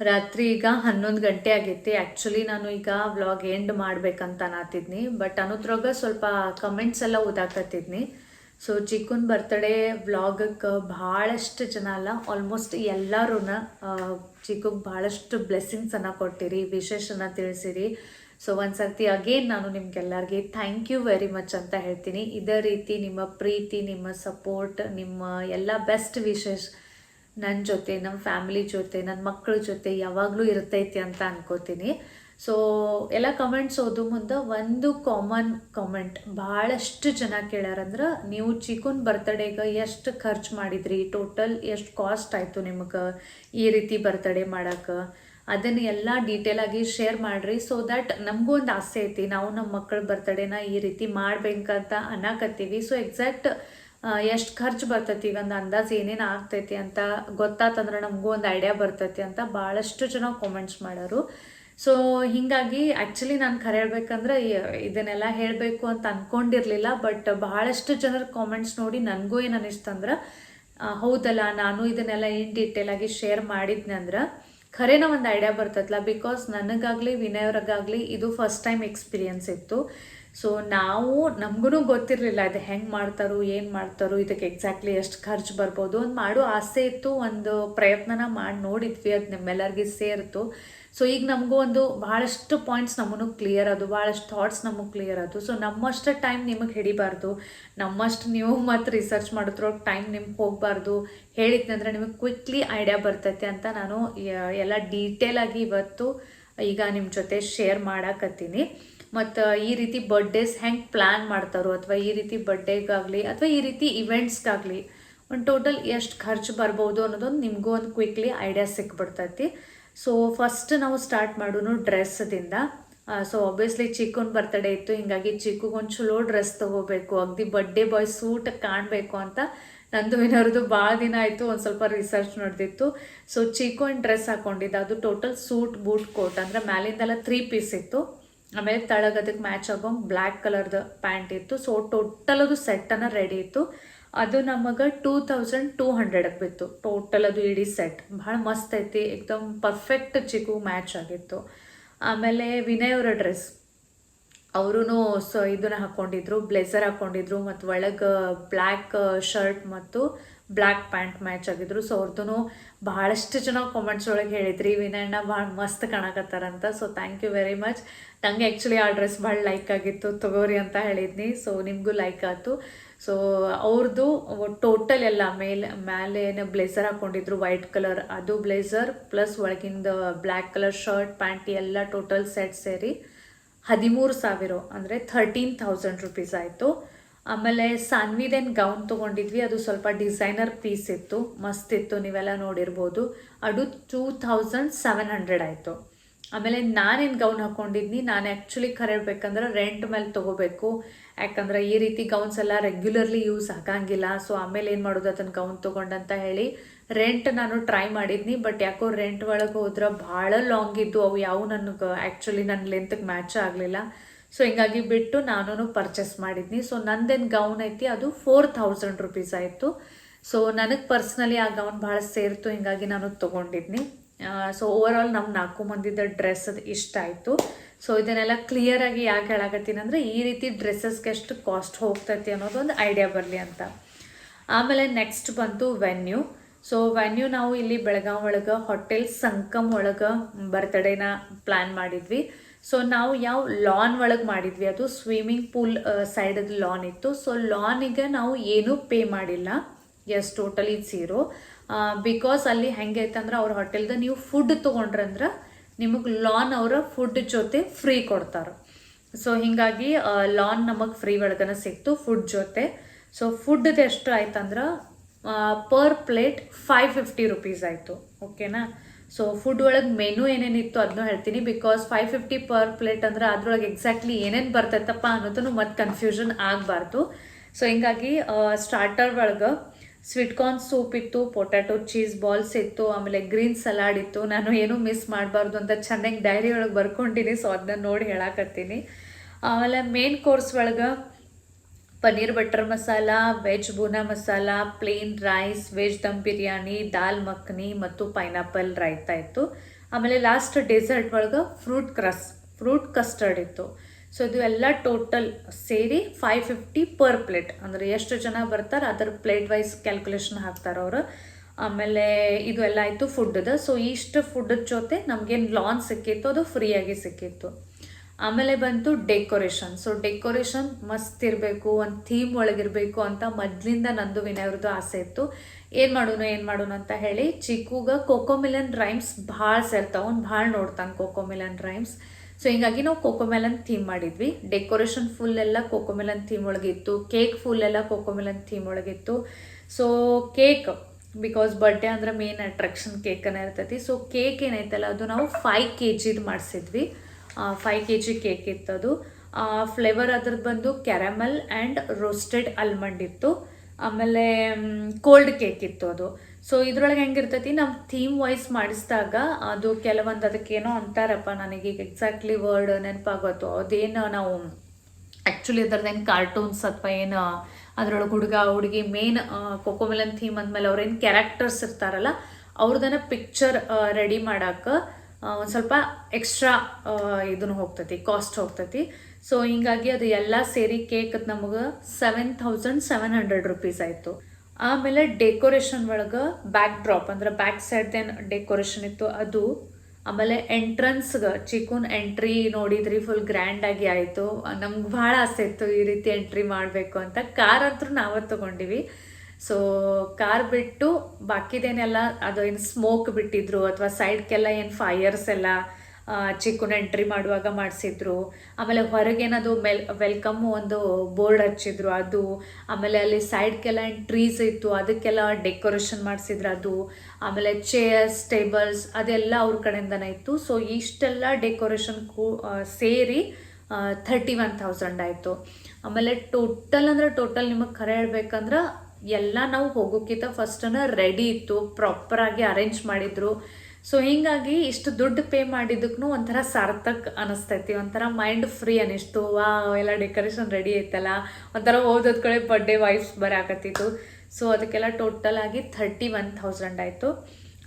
ರಾತ್ರಿ ಈಗ ಹನ್ನೊಂದು ಗಂಟೆ ಆಗೈತಿ. ಆ್ಯಕ್ಚುಲಿ ನಾನು ಈಗ ವ್ಲಾಗ್ ಎಂಡ್ ಮಾಡ್ಬೇಕಂತ ಅನ್ನತ್ತಿದ್ನಿ ಬಟ್ ಅನ್ನೋದ್ರಾಗ ಸ್ವಲ್ಪ ಕಮೆಂಟ್ಸ್ ಎಲ್ಲ ಓದಾಕತ್ತಿದ್ನಿ ಸೊ ಚಿಕ್ಕನ್ ಬರ್ತಡೇ ವ್ಲಾಗಕ್ಕೆ ಭಾಳಷ್ಟು ಜನ ಅಲ್ಲ ಆಲ್ಮೋಸ್ಟ್ ಎಲ್ಲರೂ ಚಿಕ್ಕಗೆ ಭಾಳಷ್ಟು ಬ್ಲೆಸ್ಸಿಂಗ್ಸನ್ನು ಕೊಟ್ಟಿರಿ ವಿಶೇಷನ ತಿಳಿಸಿರಿ. ಸೊ ಒಂದು ಸರ್ತಿ ಅಗೇನ್ ನಾನು ನಿಮ್ಗೆಲ್ಲರಿಗೆ ಥ್ಯಾಂಕ್ ಯು ವೆರಿ ಮಚ್ ಅಂತ ಹೇಳ್ತೀನಿ. ಇದೇ ರೀತಿ ನಿಮ್ಮ ಪ್ರೀತಿ, ನಿಮ್ಮ ಸಪೋರ್ಟ್ ನಿಮ್ಮ ಎಲ್ಲ ಬೆಸ್ಟ್ ವಿಶೇಷ ನನ್ನ ಜೊತೆ ನಮ್ಮ ಫ್ಯಾಮಿಲಿ ಜೊತೆ ನನ್ನ ಮಕ್ಕಳ ಜೊತೆ ಯಾವಾಗಲೂ ಇರ್ತೈತಿ ಅಂತ ಅನ್ಕೋತೀನಿ. ಸೊ ಎಲ್ಲ ಕಮೆಂಟ್ಸ್ ಓದು ಮುಂದೆ ಒಂದು ಕಾಮನ್ ಕಾಮೆಂಟ್ ಭಾಳಷ್ಟು ಜನ ಕೇಳ್ಯಾರಂದ್ರೆ ನೀವು ಚಿಕನ್ ಬರ್ತಡೇಗೆ ಎಷ್ಟು ಖರ್ಚು ಮಾಡಿದ್ರಿ? ಟೋಟಲ್ ಎಷ್ಟು ಕಾಸ್ಟ್ ಆಯಿತು ನಿಮಗೆ ಈ ರೀತಿ ಬರ್ತಡೇ ಮಾಡೋಕೆ? ಅದನ್ನು ಎಲ್ಲ ಆಗಿ ಶೇರ್ ಮಾಡಿರಿ ಸೊ ದ್ಯಾಟ್ ನಮಗೂ ಒಂದು ಆಸೆ ಐತಿ. ನಾವು ನಮ್ಮ ಮಕ್ಕಳ ಬರ್ತಡೇನ ಈ ರೀತಿ ಮಾಡ್ಬೇಕಂತ ಅನ್ನಕತ್ತೀವಿ ಸೊ ಎಕ್ಸಾಕ್ಟ್ ಎಷ್ಟು ಖರ್ಚು ಬರ್ತೈತಿ ಒಂದು ಅಂದಾಜು ಏನೇನು ಆಗ್ತೈತಿ ಅಂತ ಗೊತ್ತಾತಂದ್ರೆ ನಮಗೂ ಒಂದು ಐಡಿಯಾ ಬರ್ತೈತಿ ಅಂತ ಭಾಳಷ್ಟು ಜನ ಕಾಮೆಂಟ್ಸ್ ಮಾಡೋರು ಸೊ ಹೀಗಾಗಿ ಆ್ಯಕ್ಚುಲಿ ನಾನು ಖರೆ ಹೇಳ್ಬೇಕಂದ್ರೆ ಇದನ್ನೆಲ್ಲ ಹೇಳಬೇಕು ಅಂತ ಅಂದ್ಕೊಂಡಿರಲಿಲ್ಲ ಬಟ್ ಬಹಳಷ್ಟು ಜನರ ಕಾಮೆಂಟ್ಸ್ ನೋಡಿ ನನಗೂ ಏನು ಅನ್ನಿಸ್ತಂದ್ರೆ ಹೌದಲ್ಲ, ನಾನು ಇದನ್ನೆಲ್ಲ ಏನು ಡೀಟೇಲ್ ಆಗಿ ಶೇರ್ ಮಾಡಿದ್ನಂದ್ರೆ ಖರೇನ ಒಂದು ಐಡಿಯಾ ಬರ್ತೈತಲ್ಲ ಬಿಕಾಸ್ ನನಗಾಗಲಿ, ವಿನಯವ್ರಿಗಾಗಲಿ ಇದು ಫಸ್ಟ್ ಟೈಮ್ ಎಕ್ಸ್ಪೀರಿಯನ್ಸ್ ಇತ್ತು. ಸೊ ನಾವು ನಮಗೂ ಗೊತ್ತಿರಲಿಲ್ಲ ಇದು ಹೆಂಗೆ ಮಾಡ್ತಾರೋ, ಏನು ಮಾಡ್ತಾರೋ ಇದಕ್ಕೆ ಎಕ್ಸಾಕ್ಟ್ಲಿ ಎಷ್ಟು ಖರ್ಚು ಬರ್ಬೋದು ಒಂದು ಮಾಡೋ ಆಸೆ ಇತ್ತು. ಒಂದು ಪ್ರಯತ್ನನ ಮಾಡಿ ನೋಡಿದ್ವಿ, ಅದು ನಿಮ್ಮೆಲ್ಲರಿಗೆ ಸೇರಿತು. ಸೊ ಈಗ ನಮಗೂ ಒಂದು ಭಾಳಷ್ಟು ಪಾಯಿಂಟ್ಸ್ ನಮ್ಮನ್ನು ಕ್ಲಿಯರ್ ಅದು ಭಾಳಷ್ಟು ಥಾಟ್ಸ್ ನಮಗೆ ಕ್ಲಿಯರ್ ಅದು ಸೊ ನಮ್ಮಷ್ಟು ಟೈಮ್ ನಿಮಗೆ ಹಿಡಿಬಾರ್ದು. ನಮ್ಮಷ್ಟು ನೀವು ಮತ್ತು ರಿಸರ್ಚ್ ಮಾಡೋದ್ರೊಳಗೆ ಟೈಮ್ ನಿಮ್ಗೆ ಹೋಗಬಾರ್ದು. ಹೇಳಿದ್ನಂದ್ರೆ ನಿಮಗೆ ಕ್ವಿಕ್ಲಿ ಐಡಿಯಾ ಬರ್ತೈತೆ ಅಂತ ನಾನು ಎಲ್ಲ ಆಗಿ ಇವತ್ತು ಈಗ ನಿಮ್ಮ ಜೊತೆ ಶೇರ್ ಮಾಡಾಕತ್ತೀನಿ. ಮತ್ತು ಈ ರೀತಿ ಬರ್ಡೇಸ್ ಹೆಂಗೆ ಪ್ಲ್ಯಾನ್ ಮಾಡ್ತಾರೋ ಅಥವಾ ಈ ರೀತಿ ಬರ್ಡೇಗಾಗಲಿ ಅಥವಾ ಈ ರೀತಿ ಇವೆಂಟ್ಸ್ಗಾಗಲಿ ಒಂದು ಟೋಟಲ್ ಎಷ್ಟು ಖರ್ಚು ಬರ್ಬೋದು ಅನ್ನೋದೊಂದು ನಿಮಗೂ ಒಂದು ಕ್ವಿಕ್ಲಿ ಐಡಿಯಾ ಸಿಕ್ಬಿಡ್ತೈತಿ. ಸೊ ಫಸ್ಟ್ ನಾವು ಸ್ಟಾರ್ಟ್ ಮಾಡೋನು ಡ್ರೆಸ್ದಿಂದ ಸೊ ಆಬ್ವಿಯಸ್ಲಿ ಚಿಕ್ಕನ್ ಬರ್ತಡೇ ಇತ್ತು, ಹಿಂಗಾಗಿ ಚಿಕ್ಕಗೊಂದು ಚಲೋ ಡ್ರೆಸ್ ತೊಗೋಬೇಕು. ಅಗ್ದಿ ಬರ್ಡೇ ಬಾಯ್ ಸೂಟ್ ಕಾಣಬೇಕು ಅಂತ ನಂದು ಏನಾರದು ಭಾಳ ದಿನ ಆಯಿತು, ಒಂದು ಸ್ವಲ್ಪ ರಿಸರ್ಚ್ ನಡೆದಿತ್ತು. ಸೊ ಚಿಕೋನ್ ಡ್ರೆಸ್ ಹಾಕೊಂಡಿದ್ದೆ. ಅದು ಟೋಟಲ್ ಸೂಟ್ ಬೂಟ್ ಕೋಟ್ ಅಂದರೆ ಮ್ಯಾಲಿಂದೆಲ್ಲ ತ್ರೀ ಪೀಸ್ ಇತ್ತು. ಆಮೇಲೆ ತಳಗದಕ್ಕೆ ಮ್ಯಾಚ್ ಆಗೋ ಬ್ಲ್ಯಾಕ್ ಕಲರ್ದು ಪ್ಯಾಂಟ್ ಇತ್ತು. ಸೊ ಟೋಟಲ್ ಅದು ಸೆಟ್ಟನ್ನು ರೆಡಿ ಇತ್ತು. ಅದು ನಮಗೆ ಟೂ ತೌಸಂಡ್ ಟೂ ಹಂಡ್ರೆಡಕ್ಕೆ ಬಿತ್ತು. ಟೋಟಲ್ ಅದು ಇಡೀ ಸೆಟ್ ಭಾಳ ಮಸ್ತ್ ಐತಿ. ಏಕ್ದಮ್ ಪರ್ಫೆಕ್ಟ್ ಚಿಕ್ಕು ಮ್ಯಾಚ್ ಆಗಿತ್ತು. ಆಮೇಲೆ ವಿನಯ್ ಅವರ ಡ್ರೆಸ್ ಅವರೂ ಸೊ ಇದನ್ನ ಹಾಕ್ಕೊಂಡಿದ್ರು ಬ್ಲೇಸರ್ ಹಾಕ್ಕೊಂಡಿದ್ರು ಮತ್ತು ಒಳಗೆ ಬ್ಲ್ಯಾಕ್ ಶರ್ಟ್ ಮತ್ತು ಬ್ಲ್ಯಾಕ್ ಪ್ಯಾಂಟ್ ಮ್ಯಾಚ್ ಆಗಿದ್ರು. ಸೊ ಅವ್ರದ್ದು ಭಾಳಷ್ಟು ಜನ ಕಾಮೆಂಟ್ಸ್ ಒಳಗೆ ಹೇಳಿದ್ರಿ, ವಿನಯಣ್ಣ ಭಾಳ ಮಸ್ತ್ ಕಾಣಕತ್ತಾರಂತ so thank you very much ನಂಗೆ ಆ್ಯಕ್ಚುಲಿ ಆ ಡ್ರೆಸ್ ಭಾಳ ಲೈಕ್ ಆಗಿತ್ತು, ತಗೋರಿ ಅಂತ ಹೇಳಿದ್ನಿ. ಸೊ ನಿಮಗೂ ಲೈಕ್ ಆಯಿತು. ಸೊ ಅವ್ರದ್ದು ಟೋಟಲ್ ಎಲ್ಲ ಮೇಲೆ ಮೇಲೆ ಏನು ಬ್ಲೇಸರ್ ಹಾಕ್ಕೊಂಡಿದ್ರು ವೈಟ್ ಕಲರ್ ಅದು ಬ್ಲೇಸರ್ ಪ್ಲಸ್ ಒಳಗಿಂದ ಬ್ಲ್ಯಾಕ್ ಕಲರ್ ಶರ್ಟ್ ಪ್ಯಾಂಟ್ ಎಲ್ಲ ಟೋಟಲ್ ಸೆಟ್ ಸೇರಿ ಹದಿಮೂರು ಸಾವಿರ, ಅಂದರೆ ಥರ್ಟೀನ್ ಥೌಸಂಡ್ ರುಪೀಸ್ ಆಯಿತು. ಆಮೇಲೆ ಸಾನ್ವಿದೇನು ಗೌನ್ ತೊಗೊಂಡಿದ್ವಿ. ಅದು ಸ್ವಲ್ಪ ಡಿಸೈನರ್ ಪೀಸ್ ಇತ್ತು. ಮಸ್ತ್ ಇತ್ತು. ನೀವೆಲ್ಲ ನೋಡಿರ್ಬೋದು. ಅದು ಟೂ ಥೌಸಂಡ್ ಸೆವೆನ್ ಹಂಡ್ರೆಡ್ ಆಯಿತು. ಆಮೇಲೆ ನಾನೇನು ಗೌನ್ ಹಾಕ್ಕೊಂಡಿದ್ನಿ ನಾನು ಆ್ಯಕ್ಚುಲಿ ಕರೆಯಬೇಕಂದ್ರೆ ರೆಂಟ್ ಮೇಲೆ ತೊಗೋಬೇಕು. ಯಾಕಂದ್ರೆ ಈ ರೀತಿ ಗೌನ್ಸ್ ಎಲ್ಲ ರೆಗ್ಯುಲರ್ಲಿ ಯೂಸ್ ಆಗಂಗಿಲ್ಲ. ಸೊ ಆಮೇಲೆ ಏನು ಮಾಡೋದು? ಅದನ್ನು ಗೌನ್ ತೊಗೊಂಡಂತ ಹೇಳಿ ರೆಂಟ್ ನಾನು ಟ್ರೈ ಮಾಡಿದ್ನಿ. ಬಟ್ ಯಾಕೋ ರೆಂಟ್ ಒಳಗೆ ಹೋದ್ರೆ ಭಾಳ ಲಾಂಗ್ ಇದ್ದು. ಅವು ಯಾವ ನನಗೆ ಆ್ಯಕ್ಚುಲಿ ನನ್ನ ಲೆಂತ್ಗೆ ಮ್ಯಾಚ್ ಆಗಲಿಲ್ಲ. ಸೊ ಹಿಂಗಾಗಿ ಬಿಟ್ಟು ನಾನು ಪರ್ಚೇಸ್ ಮಾಡಿದ್ನಿ. ಸೊ ನಂದೇನು ಗೌನ್ ಐತಿ, ಅದು ಫೋರ್ ಥೌಸಂಡ್ ರುಪೀಸ್ ಆಯಿತು. ಸೊ ನನಗೆ ಪರ್ಸ್ನಲಿ ಆ ಗೌನ್ ಭಾಳ ಸೇರ್ತು, ಹಿಂಗಾಗಿ ನಾನು ತೊಗೊಂಡಿದ್ನಿ. ಸೊ ಓವರ್ ಆಲ್ ನಮ್ಮ ನಾಲ್ಕು ಮಂದಿದ ಡ್ರೆಸ್ ಅದು ಇಷ್ಟ ಆಯಿತು. ಸೊ ಇದನ್ನೆಲ್ಲ ಕ್ಲಿಯರಾಗಿ ಯಾಕೆ ಹೇಳಾಕತ್ತೀನಿ ಅಂದರೆ, ಈ ರೀತಿ ಡ್ರೆಸ್ಸಸ್ಗೆ ಎಷ್ಟು ಕಾಸ್ಟ್ ಹೋಗ್ತೈತಿ ಅನ್ನೋದು ಒಂದು ಐಡಿಯಾ ಬರಲಿ ಅಂತ. ಆಮೇಲೆ ನೆಕ್ಸ್ಟ್ ಬಂತು ವೆನ್ಯೂ ಸೊ ವೆನ್ಯೂ ನಾವು ಇಲ್ಲಿ ಬೆಳಗಾವಿ ಒಳಗೆ ಹೋಟೆಲ್ ಸಂಕಮ್ ಒಳಗೆ ಬರ್ತ್ಡೇನ ಪ್ಲ್ಯಾನ್ ಮಾಡಿದ್ವಿ. ಸೊ ನಾವು ಯಾವ ಲಾನ್ ಒಳಗೆ ಮಾಡಿದ್ವಿ, ಅದು ಸ್ವಿಮ್ಮಿಂಗ್ ಪೂಲ್ ಸೈಡದ ಲಾನ್ ಇತ್ತು. ಸೊ ಲಾನಿಗೆ ನಾವು ಏನೂ ಪೇ ಮಾಡಿಲ್ಲ. ಎಸ್ ಟೋಟಲಿ ಝೀರೋ ಬಿಕಾಸ್ ಅಲ್ಲಿ ಹೆಂಗೆ ಐತಂದ್ರೆ ಅವ್ರ ಹೋಟೆಲ್ದ ನೀವು ಫುಡ್ ತೊಗೊಂಡ್ರಂದ್ರೆ ನಿಮಗೆ ಲಾನ್ ಅವರ ಫುಡ್ ಜೊತೆ ಫ್ರೀ ಕೊಡ್ತಾರೆ. ಸೊ ಹೀಗಾಗಿ ಲಾನ್ ನಮಗೆ ಫ್ರೀ ಒಳಗನ ಸಿಕ್ತು ಫುಡ್ ಜೊತೆ. ಸೊ ಫುಡ್ದು ಎಷ್ಟು ಆಯ್ತಂದ್ರೆ per plate five fifty rupees ಆಯಿತು. ಓಕೆನಾ ಸೊ ಫುಡ್ ಒಳಗೆ ಮೆನು ಏನೇನಿತ್ತು ಅದನ್ನೂ ಹೇಳ್ತೀನಿ. Because five fifty per plate ಅಂದ್ರೆ ಅದ್ರೊಳಗೆ ಎಕ್ಸಾಕ್ಟ್ಲಿ ಏನೇನು ಬರ್ತೈತಪ್ಪ ಅನ್ನೋದನ್ನು ಮತ್ತೆ ಕನ್ಫ್ಯೂಷನ್ ಆಗಬಾರ್ದು. ಸೊ ಹಿಂಗಾಗಿ ಸ್ಟಾರ್ಟರ್ ಒಳಗೆ ಸ್ವೀಟ್ ಕಾರ್ನ್ ಸೂಪ್ ಇತ್ತು ಪೊಟ್ಯಾಟೊ ಚೀಸ್ ಬಾಲ್ಸ್ ಇತ್ತು, ಆಮೇಲೆ ಗ್ರೀನ್ ಸಲಾಡ್ ಇತ್ತು. ನಾನು ಏನೂ ಮಿಸ್ ಮಾಡಬಾರ್ದು ಅಂತ ಚೆನ್ನಾಗಿ ಡೈರಿ ಒಳಗೆ ಬರ್ಕೊಂಡಿನಿ. ಸೊ ಅದನ್ನ ನೋಡಿ ಹೇಳಾಕತ್ತೀನಿ. ಆಮೇಲೆ ಮೇನ್ ಕೋರ್ಸ್ ಒಳಗೆ paneer butter masala, veg bhuna masala, plain rice, veg dum biryani, dal makhani ಮತ್ತು ಪೈನಾಪಲ್ ರೈತ ಇತ್ತು. ಆಮೇಲೆ ಲಾಸ್ಟ್ ಡೆಸರ್ಟ್ ಒಳಗೆ ಫ್ರೂಟ್ ಕ್ರಸ್ ಫ್ರೂಟ್ ಕಸ್ಟರ್ಡ್ ಇತ್ತು. ಸೊ ಇದು ಎಲ್ಲ ಟೋಟಲ್ ಸೇರಿ ಫೈವ್ ಫಿಫ್ಟಿ ಪರ್ ಪ್ಲೇಟ್ ಅಂದರೆ ಎಷ್ಟು ಜನ ಬರ್ತಾರೆ, ಅದರ ಪ್ಲೇಟ್ ವೈಸ್ ಕ್ಯಾಲ್ಕುಲೇಷನ್ ಹಾಕ್ತಾರೆ ಅವರು. ಆಮೇಲೆ ಇದು ಎಲ್ಲ ಆಯಿತು ಫುಡ್ದು ಸೊ ಇಷ್ಟು ಫುಡ್ಡದ ಜೊತೆ ನಮಗೇನು ಲಾನ್ ಸಿಕ್ಕಿತ್ತು, ಅದು ಫ್ರೀಯಾಗಿ ಸಿಕ್ಕಿತ್ತು. ಆಮೇಲೆ ಬಂತು ಡೆಕೋರೇಷನ್ ಸೊ ಡೆಕೋರೇಷನ್ ಮಸ್ತ್ ಇರಬೇಕು, ಒಂದು ಥೀಮ್ ಒಳಗಿರಬೇಕು ಅಂತ ಮೊದಲಿಂದ ನಂದು ವಿನಯವ್ರದ್ದು ಆಸೆ ಇತ್ತು. ಏನು ಮಾಡೋಣ ಏನು ಮಾಡೋಣ ಅಂತ ಹೇಳಿ ಚಿಕ್ಕುಗ ಕೋಕೋಮಿಲನ್ ರೈಮ್ಸ್ ಭಾಳ ಸೇರ್ತಾವ. ಅವ್ನು ಭಾಳ ನೋಡ್ತಾನೆ ಕೋಕೋಮಿಲನ್ ರೈಮ್ಸ್ ಸೊ ಹಿಂಗಾಗಿ ನಾವು ಕೋಕೋಮೆಲನ್ ಥೀಮ್ ಮಾಡಿದ್ವಿ. ಡೆಕೋರೇಷನ್ ಫುಲ್ ಎಲ್ಲ ಕೋಕೋಮೆಲನ್ ಥೀಮ್ ಒಳಗಿತ್ತು. ಕೇಕ್ ಫುಲ್ ಎಲ್ಲ ಕೋಕೋಮೆಲನ್ ಥೀಮ್ ಒಳಗಿತ್ತು. ಸೊ ಕೇಕ್ ಬಿಕಾಸ್ ಬರ್ಡೇ ಅಂದ್ರೆ ಮೇನ್ ಅಟ್ರಾಕ್ಷನ್ ಕೇಕನ್ನು ಇರ್ತೈತಿ. ಸೊ ಕೇಕ್ ಏನೈತಲ್ಲ, ಅದು ನಾವು ಫೈವ್ ಕೆ ಜಿದು ಮಾಡಿಸಿದ್ವಿ. ಫೈವ್ ಕೆ ಜಿ ಕೇಕ್ ಇತ್ತು ಅದು ಫ್ಲೇವರ್ ಅದ್ರದ್ದು ಬಂದು ಕ್ಯಾರಮಲ್ ಆ್ಯಂಡ್ ರೋಸ್ಟೆಡ್ ಅಲ್ಮಂಡ್ ಇತ್ತು. ಆಮೇಲೆ ಕೋಲ್ಡ್ ಕೇಕ್ ಇತ್ತು ಅದು. ಸೊ ಇದ್ರೊಳಗೆ ಹೆಂಗಿರ್ತೈತಿ ನಮ್ಮ ಥೀಮ್ ವೈಸ್ ಮಾಡಿಸಿದಾಗ ಅದು ಕೆಲವೊಂದು ಅದಕ್ಕೇನೋ ಅಂತಾರಪ್ಪ ನನಗೀಗ ಎಕ್ಸಾಕ್ಟ್ಲಿ ವರ್ಡ್ ನೆನಪಾಗೋದು ಅದೇನು ನಾವು ಆ್ಯಕ್ಚುಲಿ ಅದ್ರದ್ದೇನು ಕಾರ್ಟೂನ್ಸ್ ಅಥವಾ ಏನು ಅದರೊಳಗೆ ಹುಡುಗ, ಹುಡುಗಿ ಮೇನ್ ಕೊಕೋಮಿಲನ್ ಥೀಮ್ ಅಂದಮೇಲೆ ಅವ್ರೇನು ಕ್ಯಾರೆಕ್ಟರ್ಸ್ ಇರ್ತಾರಲ್ಲ ಅವ್ರದನ್ನ ಪಿಕ್ಚರ್ ರೆಡಿ ಮಾಡಕ್ಕೆ ಒಂದು ಸ್ವಲ್ಪ ಎಕ್ಸ್ಟ್ರಾ ಇದನ್ನು ಹೋಗ್ತೈತಿ ಕಾಸ್ಟ್ ಹೋಗ್ತೈತಿ. ಸೊ ಹಿಂಗಾಗಿ ಅದು ಎಲ್ಲ ಸೇರಿ ಕೇಕ್ ನಮಗೆ seven thousand seven hundred rupees ಆಯಿತು. ಆಮೇಲೆ ಡೆಕೋರೇಷನ್ ಒಳಗೆ ಬ್ಯಾಕ್ ಡ್ರಾಪ್ ಅಂದ್ರೆ ಬ್ಯಾಕ್ ಸೈಡ್ ಸೈಡ್ದೇನು ಡೆಕೋರೇಷನ್ ಇತ್ತು, ಅದು ಆಮೇಲೆ ಎಂಟ್ರನ್ಸ್ಗೆ ಚಿಕ್ಕನ್ ಎಂಟ್ರಿ ನೋಡಿದ್ರಿ ಫುಲ್ ಗ್ರ್ಯಾಂಡಾಗಿ ಆಯಿತು. ನಮ್ಗೆ ಭಾಳ ಆಸೆ ಇತ್ತು ಈ ರೀತಿ ಎಂಟ್ರಿ ಮಾಡಬೇಕು ಅಂತ. ಕಾರ್ ಅಂತೂ ನಾವೇ ತೊಗೊಂಡಿವಿ. ಸೊ ಕಾರ್ ಬಿಟ್ಟು ಬಾಕಿದೇನೆಲ್ಲ, ಅದು ಏನು ಸ್ಮೋಕ್ ಬಿಟ್ಟಿದ್ರು ಅಥವಾ ಸೈಡ್ಗೆಲ್ಲ ಏನು ಫೈಯರ್ಸ್ ಎಲ್ಲ ಚಿಕ್ಕನ ಎಂಟ್ರಿ ಮಾಡುವಾಗ ಮಾಡಿಸಿದ್ರು. ಆಮೇಲೆ ಹೊರಗೇನದು ಮೆಲ್ ವೆಲ್ಕಮ್ ಒಂದು ಬೋರ್ಡ್ ಹಚ್ಚಿದ್ರು ಅದು. ಆಮೇಲೆ ಅಲ್ಲಿ ಸೈಡ್ಗೆಲ್ಲ ಏನು ಟ್ರೀಸ್ ಇತ್ತು, ಅದಕ್ಕೆಲ್ಲ ಡೆಕೋರೇಷನ್ ಮಾಡಿಸಿದ್ರು ಅದು. ಆಮೇಲೆ ಚೇರ್ಸ್ ಟೇಬಲ್ಸ್ ಅದೆಲ್ಲ ಅವ್ರ ಕಡೆಯಿಂದನೇ ಇತ್ತು. ಸೊ ಇಷ್ಟೆಲ್ಲ ಡೆಕೋರೇಷನ್ ಕೂ ಸೇರಿ ಥರ್ಟಿ ಒನ್ ಥೌಸಂಡ್ ಆಯಿತು. ಆಮೇಲೆ ಟೋಟಲ್ ಅಂದರೆ ಟೋಟಲ್ ನಿಮಗೆ ಖರೆ ಹೇಳ್ಬೇಕಂದ್ರೆ ಎಲ್ಲ ನಾವು ಹೋಗೋಕ್ಕಿಂತ ಫಸ್ಟನ್ನ ರೆಡಿ ಇತ್ತು ಪ್ರಾಪರಾಗಿ ಅರೇಂಜ್ ಮಾಡಿದ್ರು. ಸೊ ಹಿಂಗಾಗಿ ಇಷ್ಟು ದುಡ್ಡು ಪೇ ಮಾಡಿದ್ದಕ್ಕೂ ಒಂಥರ ಸಾರ್ಥಕ್ ಅನಿಸ್ತೈತಿ. ಒಂಥರ ಮೈಂಡ್ ಫ್ರೀ ಅನಿಸ್ತು. ವಾ ಎಲ್ಲ ಡೆಕೋರೇಷನ್ ರೆಡಿ ಐತಲ್ಲ. ಒಂಥರ ಓದೋದ್ ಕಡೆ ಬರ್ಡೇ ವೈಫ್ಸ್ ಬರಾಕತ್ತಿತ್ತು. ಸೊ ಅದಕ್ಕೆಲ್ಲ ಟೋಟಲ್ ಆಗಿ ಥರ್ಟಿ ಒನ್ ಥೌಸಂಡ್ ಆಯಿತು.